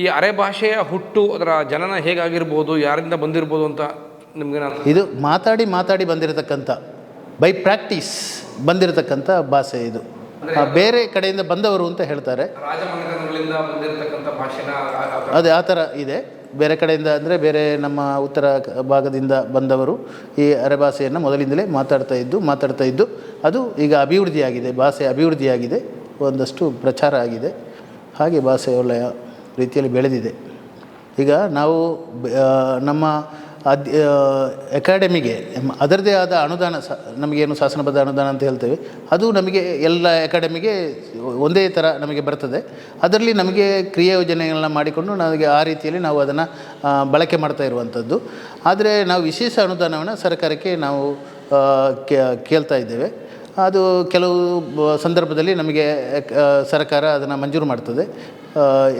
ಈ ಅರೆಭಾಷೆಯ ಹುಟ್ಟು ಅದರ ಜನನ ಹೇಗಾಗಿರ್ಬೋದು ಯಾರಿಂದ ಬಂದಿರ್ಬೋದು ಅಂತ ನಿಮಗೆ ನಾನು ಇದು ಮಾತಾಡಿ ಮಾತಾಡಿ ಬಂದಿರತಕ್ಕಂಥ ಬೈ ಪ್ರಾಕ್ಟೀಸ್ ಬಂದಿರತಕ್ಕಂಥ ಭಾಷೆ ಇದು. ಬೇರೆ ಕಡೆಯಿಂದ ಬಂದವರು ಅಂತ ಹೇಳ್ತಾರೆ. ಅದೇ ಆ ಥರ ಇದೆ. ಬೇರೆ ಕಡೆಯಿಂದ ಅಂದರೆ ಬೇರೆ ನಮ್ಮ ಉತ್ತರ ಭಾಗದಿಂದ ಬಂದವರು ಈ ಅರೆಭಾಷೆಯನ್ನು ಮೊದಲಿಂದಲೇ ಮಾತಾಡ್ತಾ ಇದ್ದು ಮಾತಾಡ್ತಾ ಇದ್ದು ಅದು ಈಗ ಅಭಿವೃದ್ಧಿಯಾಗಿದೆ ಭಾಷೆ ಅಭಿವೃದ್ಧಿಯಾಗಿದೆ ಒಂದಷ್ಟು ಪ್ರಚಾರ ಆಗಿದೆ. ಹಾಗೆ ಭಾಷೆ ಒಳ್ಳೆಯ ರೀತಿಯಲ್ಲಿ ಬೆಳೆದಿದೆ. ಈಗ ನಾವು ನಮ್ಮ ಅದ್ ಅಕಾಡೆಮಿಗೆ ಮ್- ಅದರದೇ ಆದ ಅನುದಾನ ಸ, ನಮಗೇನು ಶಾಸನಬದ್ಧ ಅನುದಾನ ಅಂತ ಹೇಳ್ತೇವೆ. ಅದು ನಮಗೆ ಎಲ್ಲ ಅಕಾಡೆಮಿಗೆ ಒಂದೇ ಥರ ನಮಗೆ ಬರ್ತದೆ. ಅದರಲ್ಲಿ ನಮಗೆ ಕ್ರಿಯಾ ಯೋಜನೆಗಳನ್ನ ಮಾಡಿಕೊಂಡು ನಮಗೆ ಆ ರೀತಿಯಲ್ಲಿ ನಾವು ಅದನ್ನು ಬಳಕೆ ಮಾಡ್ತಾ ಇರುವಂಥದ್ದು. ಆದರೆ ನಾವು ವಿಶೇಷ ಅನುದಾನವನ್ನು ಸರ್ಕಾರಕ್ಕೆ ನಾವು ಕೇಳ್ತಾ ಇದ್ದೇವೆ. ಅದು ಕೆಲವು ಸಂದರ್ಭದಲ್ಲಿ ನಮಗೆ ಸರ್ಕಾರ ಅದನ್ನು ಮಂಜೂರು ಮಾಡ್ತದೆ.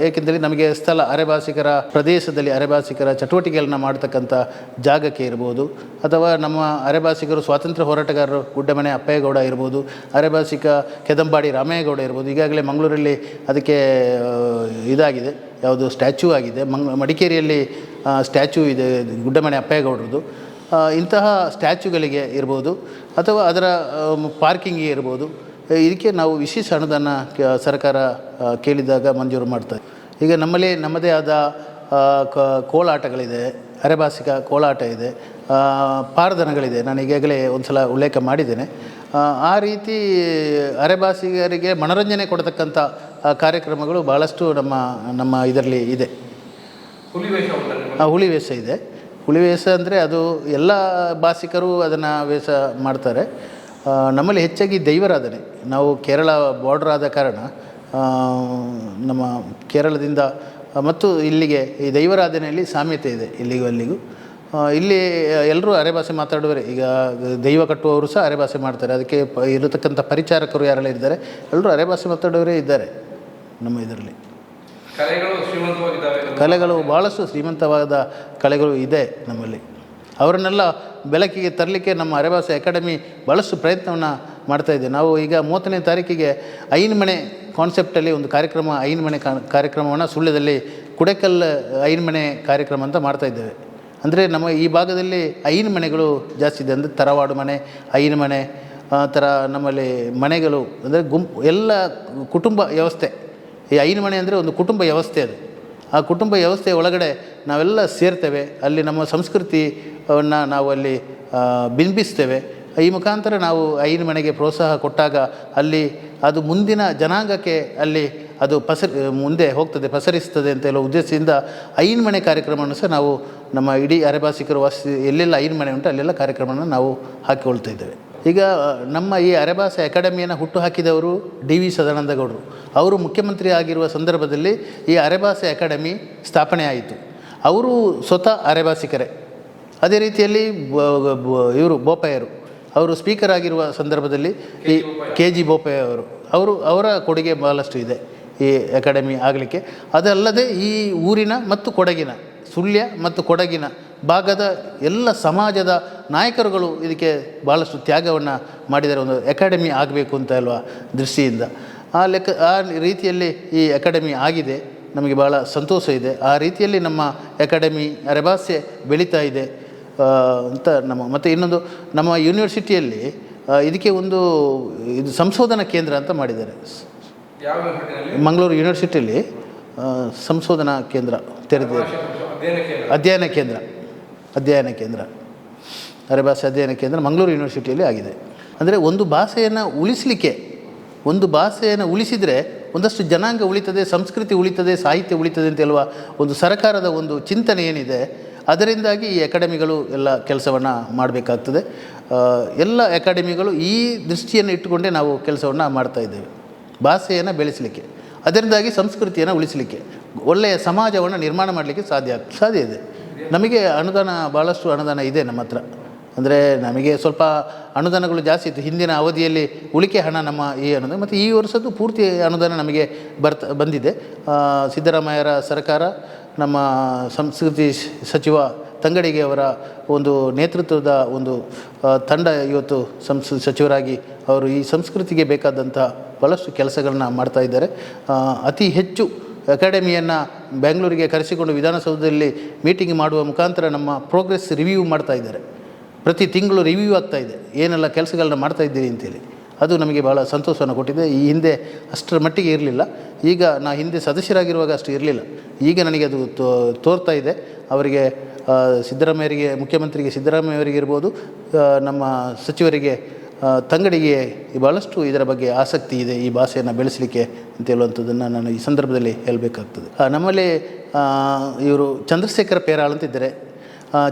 ಏಕೆಂದರೆ ನಮಗೆ ಸ್ಥಳ ಅರೆಭಾಸಿಕರ ಪ್ರದೇಶದಲ್ಲಿ ಅರೆಭಾಸಿಕರ ಚಟುವಟಿಕೆಗಳನ್ನ ಮಾಡ್ತಕ್ಕಂಥ ಜಾಗಕ್ಕೆ ಇರ್ಬೋದು. ಅಥವಾ ನಮ್ಮ ಅರೆಭಾಷಿಕರು ಸ್ವಾತಂತ್ರ್ಯ ಹೋರಾಟಗಾರರು ಗುಡ್ಡಮನೆ ಅಪ್ಪಯ್ಯಗೌಡ ಇರ್ಬೋದು ಅರೆಭಾಸಿಕ ಕೆದಂಬಾಡಿ ರಾಮಯ್ಯಗೌಡ ಇರ್ಬೋದು ಈಗಾಗಲೇ ಮಂಗಳೂರಲ್ಲಿ ಅದಕ್ಕೆ ಇದಾಗಿದೆ ಯಾವುದು ಸ್ಟ್ಯಾಚ್ಯೂ ಆಗಿದೆ ಮಂಗ್ ಮಡಿಕೇರಿಯಲ್ಲಿ ಸ್ಟ್ಯಾಚ್ಯೂ ಇದೆ ಗುಡ್ಡಮನೆ ಅಪ್ಪಯ್ಯಗೌಡರದು ಆ, ಇಂತಹ ಸ್ಟ್ಯಾಚ್ಯೂಗಳಿಗೆ ಇರ್ಬೋದು ಅಥವಾ ಅದರ ಪಾರ್ಕಿಂಗಿಗೆ ಇರ್ಬೋದು. ಇದಕ್ಕೆ ನಾವು ವಿಶೇಷ ಅನುದಾನ ಸರ್ಕಾರ ಕೇಳಿದಾಗ ಮಂಜೂರು ಮಾಡ್ತಾರೆ ಈಗ ನಮ್ಮಲ್ಲಿ ನಮ್ಮದೇ ಆದ ಕೋಲಾಟಗಳಿದೆ ಅರೆಭಾಷಿಕ ಕೋಲಾಟ ಇದೆ ಪಾರದನಗಳಿದೆ. ನಾನು ಈಗಾಗಲೇ ಒಂದು ಸಲ ಉಲ್ಲೇಖ ಮಾಡಿದ್ದೇನೆ. ಆ, ರೀತಿ ಅರೆಭಾಷಿಗರಿಗೆ ಮನೋರಂಜನೆ ಕೊಡತಕ್ಕಂಥ ಕಾರ್ಯಕ್ರಮಗಳು ಭಾಳಷ್ಟು ನಮ್ಮ ನಮ್ಮ ಇದರಲ್ಲಿ ಇದೆ. ಹುಲಿ ವೇಷ ಇದೆ. ಹುಲಿ ವೇಷ ಅಂದರೆ ಅದು ಎಲ್ಲ ಭಾಷಿಕರು ಅದನ್ನು ವೇಷ ಮಾಡ್ತಾರೆ. ನಮ್ಮಲ್ಲಿ ಹೆಚ್ಚಾಗಿ ದೈವರಾಧನೆ. ನಾವು ಕೇರಳ ಬಾರ್ಡರ್ ಆದ ಕಾರಣ ನಮ್ಮ ಕೇರಳದಿಂದ ಮತ್ತು ಇಲ್ಲಿಗೆ ಈ ದೈವರಾಧನೆಯಲ್ಲಿ ಸಾಮ್ಯತೆ ಇದೆ ಇಲ್ಲಿಗೂ ಅಲ್ಲಿಗೂ. ಇಲ್ಲಿ ಎಲ್ಲರೂ ಅರೆಭಾಷೆ ಮಾತಾಡುವರೆ. ಈಗ ದೈವ ಕಟ್ಟುವವರು ಸಹ ಅರೆಭಾಷೆ ಮಾಡ್ತಾರೆ. ಅದಕ್ಕೆ ಪ ಇರತಕ್ಕಂಥ ಪರಿಚಾರಕರು ಯಾರೆಲ್ಲ ಇದ್ದಾರೆ ಎಲ್ಲರೂ ಅರೆಭಾಷೆ ಮಾತಾಡೋರೇ ಇದ್ದಾರೆ ನಮ್ಮ ಇದರಲ್ಲಿ. ಕಲೆಗಳು ಶ್ರೀಮಂತವಾಗಿದ್ದಾವೆ. ಕಲೆಗಳು ಭಾಳಷ್ಟು ಶ್ರೀಮಂತವಾದ ಕಲೆಗಳು ಇದೆ ನಮ್ಮಲ್ಲಿ. ಅವರನ್ನೆಲ್ಲ ಬೆಳಕಿಗೆ ತರಲಿಕ್ಕೆ ನಮ್ಮ ಅರೆಭಾಷೆ ಅಕಾಡೆಮಿ ಭಾಳಷ್ಟು ಪ್ರಯತ್ನವನ್ನು ಮಾಡ್ತಾ ಇದೆ. ನಾವು ಈಗ ಮೂವತ್ತನೇ ತಾರೀಕಿಗೆ ಐನ್ ಮನೆ ಕಾನ್ಸೆಪ್ಟಲ್ಲಿ ಒಂದು ಕಾರ್ಯಕ್ರಮ ಐನ್ ಮನೆ ಕಾರ್ಯಕ್ರಮವನ್ನು ಸುಳ್ಳ್ಯದಲ್ಲಿ ಕುಡೆಕಲ್ ಐನ್ ಮನೆ ಕಾರ್ಯಕ್ರಮ ಅಂತ ಮಾಡ್ತಾ ಇದ್ದೇವೆ. ಅಂದರೆ ನಮ್ಮ ಈ ಭಾಗದಲ್ಲಿ ಐನ್ ಮನೆಗಳು ಜಾಸ್ತಿ ಇದೆ. ಅಂದರೆ ತರವಾಡು ಮನೆ ಐನ್ ಮನೆ ಆ, ಥರ ನಮ್ಮಲ್ಲಿ ಮನೆಗಳು, ಅಂದರೆ ಗುಂಪು ಎಲ್ಲ ಕುಟುಂಬ ವ್ಯವಸ್ಥೆ. ಈ ಐನ್ ಮನೆ ಅಂದರೆ ಒಂದು ಕುಟುಂಬ ವ್ಯವಸ್ಥೆ ಅದು. ಆ ಕುಟುಂಬ ವ್ಯವಸ್ಥೆ ಒಳಗಡೆ ನಾವೆಲ್ಲ ಸೇರ್ತೇವೆ. ಅಲ್ಲಿ ನಮ್ಮ ಸಂಸ್ಕೃತಿಯನ್ನು ನಾವು ಅಲ್ಲಿ ಬಿಂಬಿಸ್ತೇವೆ. ಈ ಮುಖಾಂತರ ನಾವು ಐನ್ ಮನೆಗೆ ಪ್ರೋತ್ಸಾಹ ಕೊಟ್ಟಾಗ ಅಲ್ಲಿ ಅದು ಮುಂದಿನ ಜನಾಂಗಕ್ಕೆ ಅಲ್ಲಿ ಅದು ಪಸರಿ, ಮುಂದೆ ಹೋಗ್ತದೆ, ಪಸರಿಸ್ತದೆ ಅಂತ ಹೇಳೋ ಉದ್ದೇಶದಿಂದ ಐನ್ ಮನೆ ಕಾರ್ಯಕ್ರಮವನ್ನು ಸಹ ನಾವು ನಮ್ಮ ಇಡೀ ಅರೆಭಾಷಿಕರು ವಾಸಿ, ಎಲ್ಲೆಲ್ಲ ಐನ್ ಮನೆ ಉಂಟು ಅಲ್ಲೆಲ್ಲ ಕಾರ್ಯಕ್ರಮವನ್ನು ನಾವು ಹಾಕಿಕೊಳ್ತಾ ಇದ್ದೇವೆ. ಈಗ ನಮ್ಮ ಈ ಅರೆಭಾಷೆ ಅಕಾಡೆಮಿಯನ್ನು ಹುಟ್ಟು ಹಾಕಿದವರು ಡಿ ವಿ ಸದಾನಂದ ಗೌಡರು ಅವರು ಮುಖ್ಯಮಂತ್ರಿ ಆಗಿರುವ ಸಂದರ್ಭದಲ್ಲಿ ಈ ಅರೆಭಾಷೆ ಅಕಾಡೆಮಿ ಸ್ಥಾಪನೆ ಆಯಿತು ಅವರು ಸ್ವತಃ ಅರೆಭಾಷಿಕರೇ ಅದೇ ರೀತಿಯಲ್ಲಿ ಇವರು ಬೋಪಯ್ಯರು. ಅವರು ಸ್ಪೀಕರ್ ಆಗಿರುವ ಸಂದರ್ಭದಲ್ಲಿ ಈ ಕೆ ಜಿ ಬೋಪಯ್ಯ ಅವರು ಅವರು ಅವರ ಕೊಡುಗೆ ಬಹಳಷ್ಟು ಇದೆ ಈ ಅಕಾಡೆಮಿ ಆಗಲಿಕ್ಕೆ. ಅದಲ್ಲದೆ ಈ ಊರಿನ ಮತ್ತು ಕೊಡಗಿನ ಸುಳ್ಯ ಮತ್ತು ಕೊಡಗಿನ ಭಾಗದ ಎಲ್ಲ ಸಮಾಜದ ನಾಯಕರುಗಳು ಇದಕ್ಕೆ ಭಾಳಷ್ಟು ತ್ಯಾಗವನ್ನು ಮಾಡಿದರೆ ಒಂದು ಅಕಾಡೆಮಿ ಆಗಬೇಕು ಅಂತ ಅಲ್ವಾ ದೃಷ್ಟಿಯಿಂದ. ಆ ಲೆಕ್ಕ ಆ ರೀತಿಯಲ್ಲಿ ಈ ಅಕಾಡೆಮಿ ಆಗಿದೆ. ನಮಗೆ ಭಾಳ ಸಂತೋಷ ಇದೆ. ಆ ರೀತಿಯಲ್ಲಿ ನಮ್ಮ ಅಕಾಡೆಮಿ ಅರೆಭಾಷೆ ಬೆಳೀತಾ ಇದೆ. ಅಂತ ನಮ್ಮ ಮತ್ತು ಇನ್ನೊಂದು ನಮ್ಮ ಯೂನಿವರ್ಸಿಟಿಯಲ್ಲಿ ಇದಕ್ಕೆ ಒಂದು ಇದು ಸಂಶೋಧನಾ ಕೇಂದ್ರ ಅಂತ ಮಾಡಿದ್ದಾರೆ. ಮಂಗಳೂರು ಯೂನಿವರ್ಸಿಟಿಯಲ್ಲಿ ಸಂಶೋಧನಾ ಕೇಂದ್ರ ತೆರೆದಿದೆ. ಅಧ್ಯಯನ ಕೇಂದ್ರ. ಅಧ್ಯಯನ ಕೇಂದ್ರ ಅರೆಭಾಷೆ ಅಧ್ಯಯನ ಕೇಂದ್ರ ಮಂಗಳೂರು ಯೂನಿವರ್ಸಿಟಿಯಲ್ಲಿ ಆಗಿದೆ. ಅಂದರೆ ಒಂದು ಭಾಷೆಯನ್ನು ಉಳಿಸಲಿಕ್ಕೆ ಒಂದು ಭಾಷೆಯನ್ನು ಉಳಿಸಿದರೆ ಒಂದಷ್ಟು ಜನಾಂಗ ಉಳಿತದೆ, ಸಂಸ್ಕೃತಿ ಉಳಿತದೆ, ಸಾಹಿತ್ಯ ಉಳಿತದೆ ಅಂತ ಹೇಳುವ ಒಂದು ಸರ್ಕಾರದ ಒಂದು ಚಿಂತನೆ ಏನಿದೆ, ಅದರಿಂದಾಗಿ ಈ ಅಕಾಡೆಮಿಗಳು ಎಲ್ಲ ಕೆಲಸವನ್ನು ಮಾಡಬೇಕಾಗ್ತದೆ. ಎಲ್ಲ ಅಕಾಡೆಮಿಗಳು ಈ ದೃಷ್ಟಿಯನ್ನು ಇಟ್ಟುಕೊಂಡೇ ನಾವು ಕೆಲಸವನ್ನು ಮಾಡ್ತಾ ಇದ್ದೇವೆ. ಭಾಷೆಯನ್ನು ಬೆಳೆಸಲಿಕ್ಕೆ. ಅದರಿಂದಾಗಿ ಸಂಸ್ಕೃತಿಯನ್ನು ಉಳಿಸಲಿಕ್ಕೆ. ಒಳ್ಳೆಯ ಸಮಾಜವನ್ನು ನಿರ್ಮಾಣ ಮಾಡಲಿಕ್ಕೆ ಸಾಧ್ಯ ಸಾಧ್ಯ ಇದೆ. ನಮಗೆ ಅನುದಾನ ಭಾಳಷ್ಟು ಅನುದಾನ ಇದೆ ನಮ್ಮ ಹತ್ರ. ಅಂದರೆ ನಮಗೆ ಸ್ವಲ್ಪ ಅನುದಾನಗಳು ಜಾಸ್ತಿ ಇತ್ತು. ಹಿಂದಿನ ಅವಧಿಯಲ್ಲಿ ಉಳಿಕೆ ಹಣ ನಮ್ಮ ಈ ಅನುದಾನ ಮತ್ತು ಈ ವರ್ಷದ್ದು ಪೂರ್ತಿ ಅನುದಾನ ನಮಗೆ ಬರ್ತ ಬಂದಿದೆ. ಸಿದ್ದರಾಮಯ್ಯರ ಸರ್ಕಾರ, ನಮ್ಮ ಸಂಸ್ಕೃತಿ ಸಚಿವ ತಂಗಡಿಗೆ ಅವರ ಒಂದು ನೇತೃತ್ವದ ಒಂದು ತಂಡ ಇವತ್ತು ಸಂಸ್ ಸಚಿವರಾಗಿ ಅವರು ಈ ಸಂಸ್ಕೃತಿಗೆ ಬೇಕಾದಂಥ ಭಾಳಷ್ಟು ಕೆಲಸಗಳನ್ನ ಮಾಡ್ತಾ ಇದ್ದಾರೆ. ಅತಿ ಹೆಚ್ಚು ಅಕಾಡೆಮಿಯನ್ನು ಬೆಂಗಳೂರಿಗೆ ಕರೆಸಿಕೊಂಡು ವಿಧಾನಸೌಧದಲ್ಲಿ ಮೀಟಿಂಗ್ ಮಾಡುವ ಮುಖಾಂತರ ನಮ್ಮ ಪ್ರೋಗ್ರೆಸ್ ರಿವ್ಯೂ ಮಾಡ್ತಾ ಇದ್ದಾರೆ. ಪ್ರತಿ ತಿಂಗಳು ರಿವ್ಯೂ ಆಗ್ತಾ ಇದೆ. ಏನೆಲ್ಲ ಕೆಲಸಗಳನ್ನ ಮಾಡ್ತಾ ಇದ್ದೀರಿ ಅಂತೇಳಿ. ಅದು ನಮಗೆ ಭಾಳ ಸಂತೋಷವನ್ನು ಕೊಟ್ಟಿದೆ. ಈ ಹಿಂದೆ ಅಷ್ಟರ ಮಟ್ಟಿಗೆ ಇರಲಿಲ್ಲ. ಈಗ ನಾ ಹಿಂದೆ ಸದಸ್ಯರಾಗಿರುವಾಗ ಅಷ್ಟು ಇರಲಿಲ್ಲ. ಈಗ ನನಗೆ ಅದು ತೋರ್ತಾ ಇದೆ. ಅವರಿಗೆ ಸಿದ್ದರಾಮಯ್ಯರಿಗೆ, ಮುಖ್ಯಮಂತ್ರಿಗೆ ಸಿದ್ದರಾಮಯ್ಯವರಿಗೆ ಇರ್ಬೋದು ನಮ್ಮ ಸಚಿವರಿಗೆ ತಂಗಡಿಗೆ ಭಾಳಷ್ಟು ಇದರ ಬಗ್ಗೆ ಆಸಕ್ತಿ ಇದೆ ಈ ಭಾಷೆಯನ್ನು ಬೆಳೆಸಲಿಕ್ಕೆ ಅಂತ ಹೇಳುವಂಥದ್ದನ್ನು ನಾನು ಈ ಸಂದರ್ಭದಲ್ಲಿ ಹೇಳಬೇಕಾಗ್ತದೆ. ನಮ್ಮಲ್ಲಿ ಇವರು ಚಂದ್ರಶೇಖರ ಪೇರಾಳ್ ಅಂತಿದ್ದಾರೆ.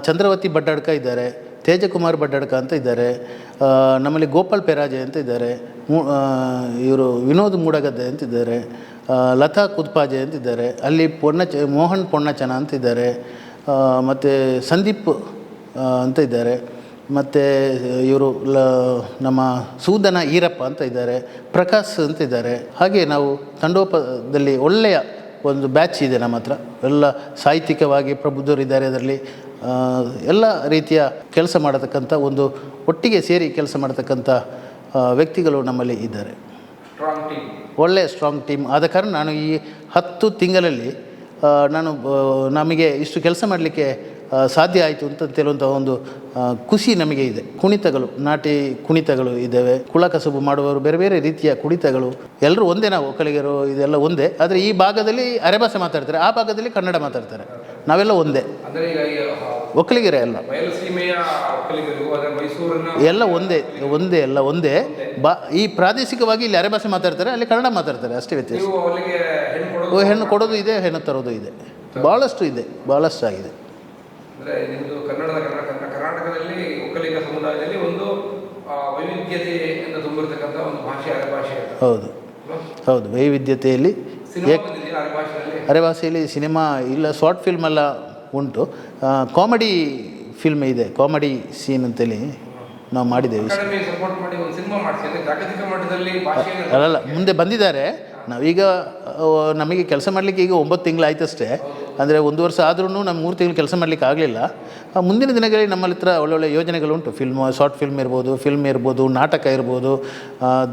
ಚಂದ್ರವತಿ ಬಡ್ಡಾಡ್ಕ ಇದ್ದಾರೆ. ತೇಜಕುಮಾರ್ ಬಡ್ಡಡ್ಕ ಅಂತ ಇದ್ದಾರೆ. ನಮ್ಮಲ್ಲಿ ಗೋಪಾಲ್ ಪೆರಾಜೆ ಅಂತ ಇದ್ದಾರೆ. ಇವರು ವಿನೋದ್ ಮೂಡಗದ್ದೆ ಅಂತಿದ್ದಾರೆ ಲತಾ ಕುದ್ಪಾಜೆ ಅಂತಿದ್ದಾರೆ ಅಲ್ಲಿ ಪೊನ್ನಚ ಮೋಹನ್ ಪೊನ್ನಚನ ಅಂತಿದ್ದಾರೆ ಮತ್ತು ಸಂದೀಪ್ ಅಂತ ಇದ್ದಾರೆ. ಮತ್ತು ಇವರು ಲ ನಮ್ಮ ಸೂದನ ಈರಪ್ಪ ಅಂತ ಇದ್ದಾರೆ. ಪ್ರಕಾಶ್ ಅಂತ ಇದ್ದಾರೆ. ಹಾಗೆ ನಾವು ತಂಡೋಪದಲ್ಲಿ ಒಳ್ಳೆಯ ಒಂದು ಬ್ಯಾಚ್ ಇದೆ ನಮ್ಮ ಹತ್ರ. ಎಲ್ಲ ಸಾಹಿತ್ಯಿಕವಾಗಿ ಪ್ರಬುದ್ಧರಿದ್ದಾರೆ ಅದರಲ್ಲಿ. ಆ, ಎಲ್ಲ ರೀತಿಯ ಕೆಲಸ ಮಾಡತಕ್ಕಂಥ ಒಂದು ಒಟ್ಟಿಗೆ ಸೇರಿ ಕೆಲಸ ಮಾಡತಕ್ಕಂಥ ವ್ಯಕ್ತಿಗಳು ನಮ್ಮಲ್ಲಿ ಇದ್ದಾರೆ. ಒಳ್ಳೆಯ ಸ್ಟ್ರಾಂಗ್ ಟೀಮ್ ಆದ ಕಾರಣ ನಾನು ಈ ಹತ್ತು ತಿಂಗಳಲ್ಲಿ ನಾನು ನಮಗೆ ಇಷ್ಟು ಕೆಲಸ ಮಾಡಲಿಕ್ಕೆ ಸಾಧ್ಯ ಆಯಿತು ಅಂತ ಹೇಳುವಂಥ ಒಂದು ಖುಷಿ ನಮಗೆ ಇದೆ. ಕುಣಿತಗಳು ನಾಟಿ ಕುಣಿತಗಳು ಇದ್ದಾವೆ. ಕುಳ ಕಸುಬು ಮಾಡುವವರು ಬೇರೆ ಬೇರೆ ರೀತಿಯ ಕುಣಿತಗಳು. ಎಲ್ಲರೂ ಒಂದೇ ನಾವು ಒಕ್ಕಲಿಗರು ಇದೆಲ್ಲ ಒಂದೇ. ಆದರೆ ಈ ಭಾಗದಲ್ಲಿ ಅರೆಭಾಷೆ ಮಾತಾಡ್ತಾರೆ. ಆ ಭಾಗದಲ್ಲಿ ಕನ್ನಡ ಮಾತಾಡ್ತಾರೆ. ನಾವೆಲ್ಲ ಒಂದೇ. ಒಕ್ಕಲಿಗರೇ ಎಲ್ಲ ಎಲ್ಲ ಒಂದೇ ಒಂದೇ ಎಲ್ಲ ಒಂದೇ. ಬಾ ಈ ಪ್ರಾದೇಶಿಕವಾಗಿ ಇಲ್ಲಿ ಅರೆಭಾಷೆ ಮಾತಾಡ್ತಾರೆ ಅಲ್ಲಿ ಕನ್ನಡ ಮಾತಾಡ್ತಾರೆ ಅಷ್ಟೇ ವ್ಯತ್ಯಾಸ. ಹೆಣ್ಣು ಕೊಡೋದು ಇದೆ ಹೆಣ್ಣು ತರೋದು ಇದೆ. ಭಾಳಷ್ಟು ಇದೆ ಭಾಳಷ್ಟು ಆಗಿದೆ. ಕರ್ನಾಟಕದಲ್ಲಿ ಒಕ್ಕಲಿಗ ಸಮುದಾಯದಲ್ಲಿ ಒಂದು ವೈವಿಧ್ಯತೆಯಿಂದ ತುಂಬಿರ್ತಕ್ಕಂಥ ಒಂದು ಭಾಷೆ ಹೌದು. ಹೌದು ವೈವಿಧ್ಯತೆಯಲ್ಲಿ ಅರೆ ಭಾಷೆಯಲ್ಲಿ. ಸಿನಿಮಾ ಇಲ್ಲ ಶಾರ್ಟ್ ಫಿಲ್ಮ್ ಎಲ್ಲ ಉಂಟು. ಕಾಮಿಡಿ ಫಿಲ್ಮ್ ಇದೆ ಕಾಮಿಡಿ ಸೀನ್ ಅಂತೇಳಿ ನಾವು ಮಾಡಿದ್ದೇವೆ. ಅಲ್ಲಲ್ಲ ಮುಂದೆ ಬಂದಿದ್ದಾರೆ. ನಾವೀಗ ನಮಗೆ ಕೆಲಸ ಮಾಡಲಿಕ್ಕೆ ಈಗ ಒಂಬತ್ತು ತಿಂಗಳು ಆಯ್ತಷ್ಟೇ ಅಂದರೆ ಒಂದು ವರ್ಷ ಆದ್ರೂ ನಮ್ಮ ಮೂರು ತಿಂಗಳು ಕೆಲಸ ಮಾಡಲಿಕ್ಕೆ ಆಗಲಿಲ್ಲ. ಮುಂದಿನ ದಿನಗಳಲ್ಲಿ ನಮ್ಮಲ್ಲಿ ಹತ್ರ ಒಳ್ಳೊಳ್ಳೆ ಯೋಜನೆಗಳು ಉಂಟು. ಫಿಲ್ಮ್ ಶಾರ್ಟ್ ಫಿಲ್ಮ್ ಇರ್ಬೋದು ಫಿಲ್ಮ್ ಇರ್ಬೋದು, ನಾಟಕ ಇರ್ಬೋದು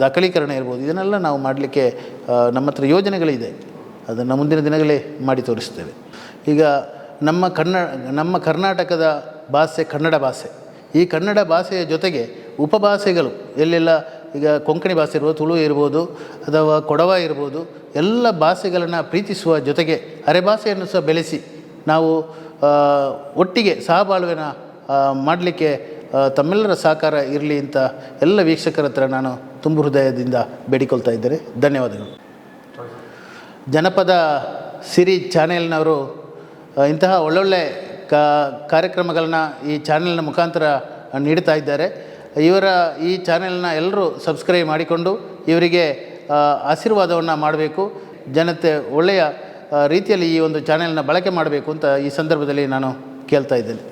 ದಾಖಲೀಕರಣ ಇರ್ಬೋದು. ಇದನ್ನೆಲ್ಲ ನಾವು ಮಾಡಲಿಕ್ಕೆ ನಮ್ಮ ಹತ್ರ ಯೋಜನೆಗಳಿದೆ. ಅದನ್ನು ಮುಂದಿನ ದಿನಗಳೇ ಮಾಡಿ ತೋರಿಸ್ತೇವೆ. ಈಗ ನಮ್ಮ ಕನ್ನ ನಮ್ಮ ಕರ್ನಾಟಕದ ಭಾಷೆ ಕನ್ನಡ ಭಾಷೆ. ಈ ಕನ್ನಡ ಭಾಷೆಯ ಜೊತೆಗೆ ಉಪಭಾಷೆಗಳು, ಎಲ್ಲೆಲ್ಲ ಈಗ ಕೊಂಕಣಿ ಭಾಷೆ ಇರ್ಬೋದು, ತುಳು ಇರ್ಬೋದು, ಅಥವಾ ಕೊಡವ ಇರ್ಬೋದು, ಎಲ್ಲ ಭಾಷೆಗಳನ್ನು ಪ್ರೀತಿಸುವ ಜೊತೆಗೆ ಅರೆಭಾಷೆಯನ್ನು ಸಹ ಬೆಳೆಸಿ ನಾವು ಒಟ್ಟಿಗೆ ಸಹಬಾಳ್ವೆನ ಮಾಡಲಿಕ್ಕೆ ತಮ್ಮೆಲ್ಲರ ಸಹಕಾರ ಇರಲಿ ಅಂತ ಎಲ್ಲ ವೀಕ್ಷಕರ ಹತ್ರ ನಾನು ತುಂಬು ಹೃದಯದಿಂದ ಬೇಡಿಕೊಳ್ತಾ ಇದ್ದೇನೆ. ಧನ್ಯವಾದಗಳು. ಜನಪದ ಸಿರಿ ಚಾನೆಲ್ನವರು ಇಂತಹ ಒಳ್ಳೊಳ್ಳೆ ಕಾರ್ಯಕ್ರಮಗಳನ್ನ ಈ ಚಾನೆಲ್ನ ಮುಖಾಂತರ ನೀಡ್ತಾ ಇದ್ದಾರೆ. ಇವರ ಈ ಚಾನೆಲ್ನ ಎಲ್ಲರೂ ಸಬ್ಸ್ಕ್ರೈಬ್ ಮಾಡಿಕೊಂಡು ಇವರಿಗೆ ಆಶೀರ್ವಾದವನ್ನು ಮಾಡಬೇಕು. ಜನತೆ ಒಳ್ಳೆಯ ರೀತಿಯಲ್ಲಿ ಈ ಒಂದು ಚಾನೆಲ್ನ ಬಳಕೆ ಮಾಡಬೇಕು ಅಂತ ಈ ಸಂದರ್ಭದಲ್ಲಿ ನಾನು ಕೇಳ್ತಾ ಇದ್ದೇನೆ.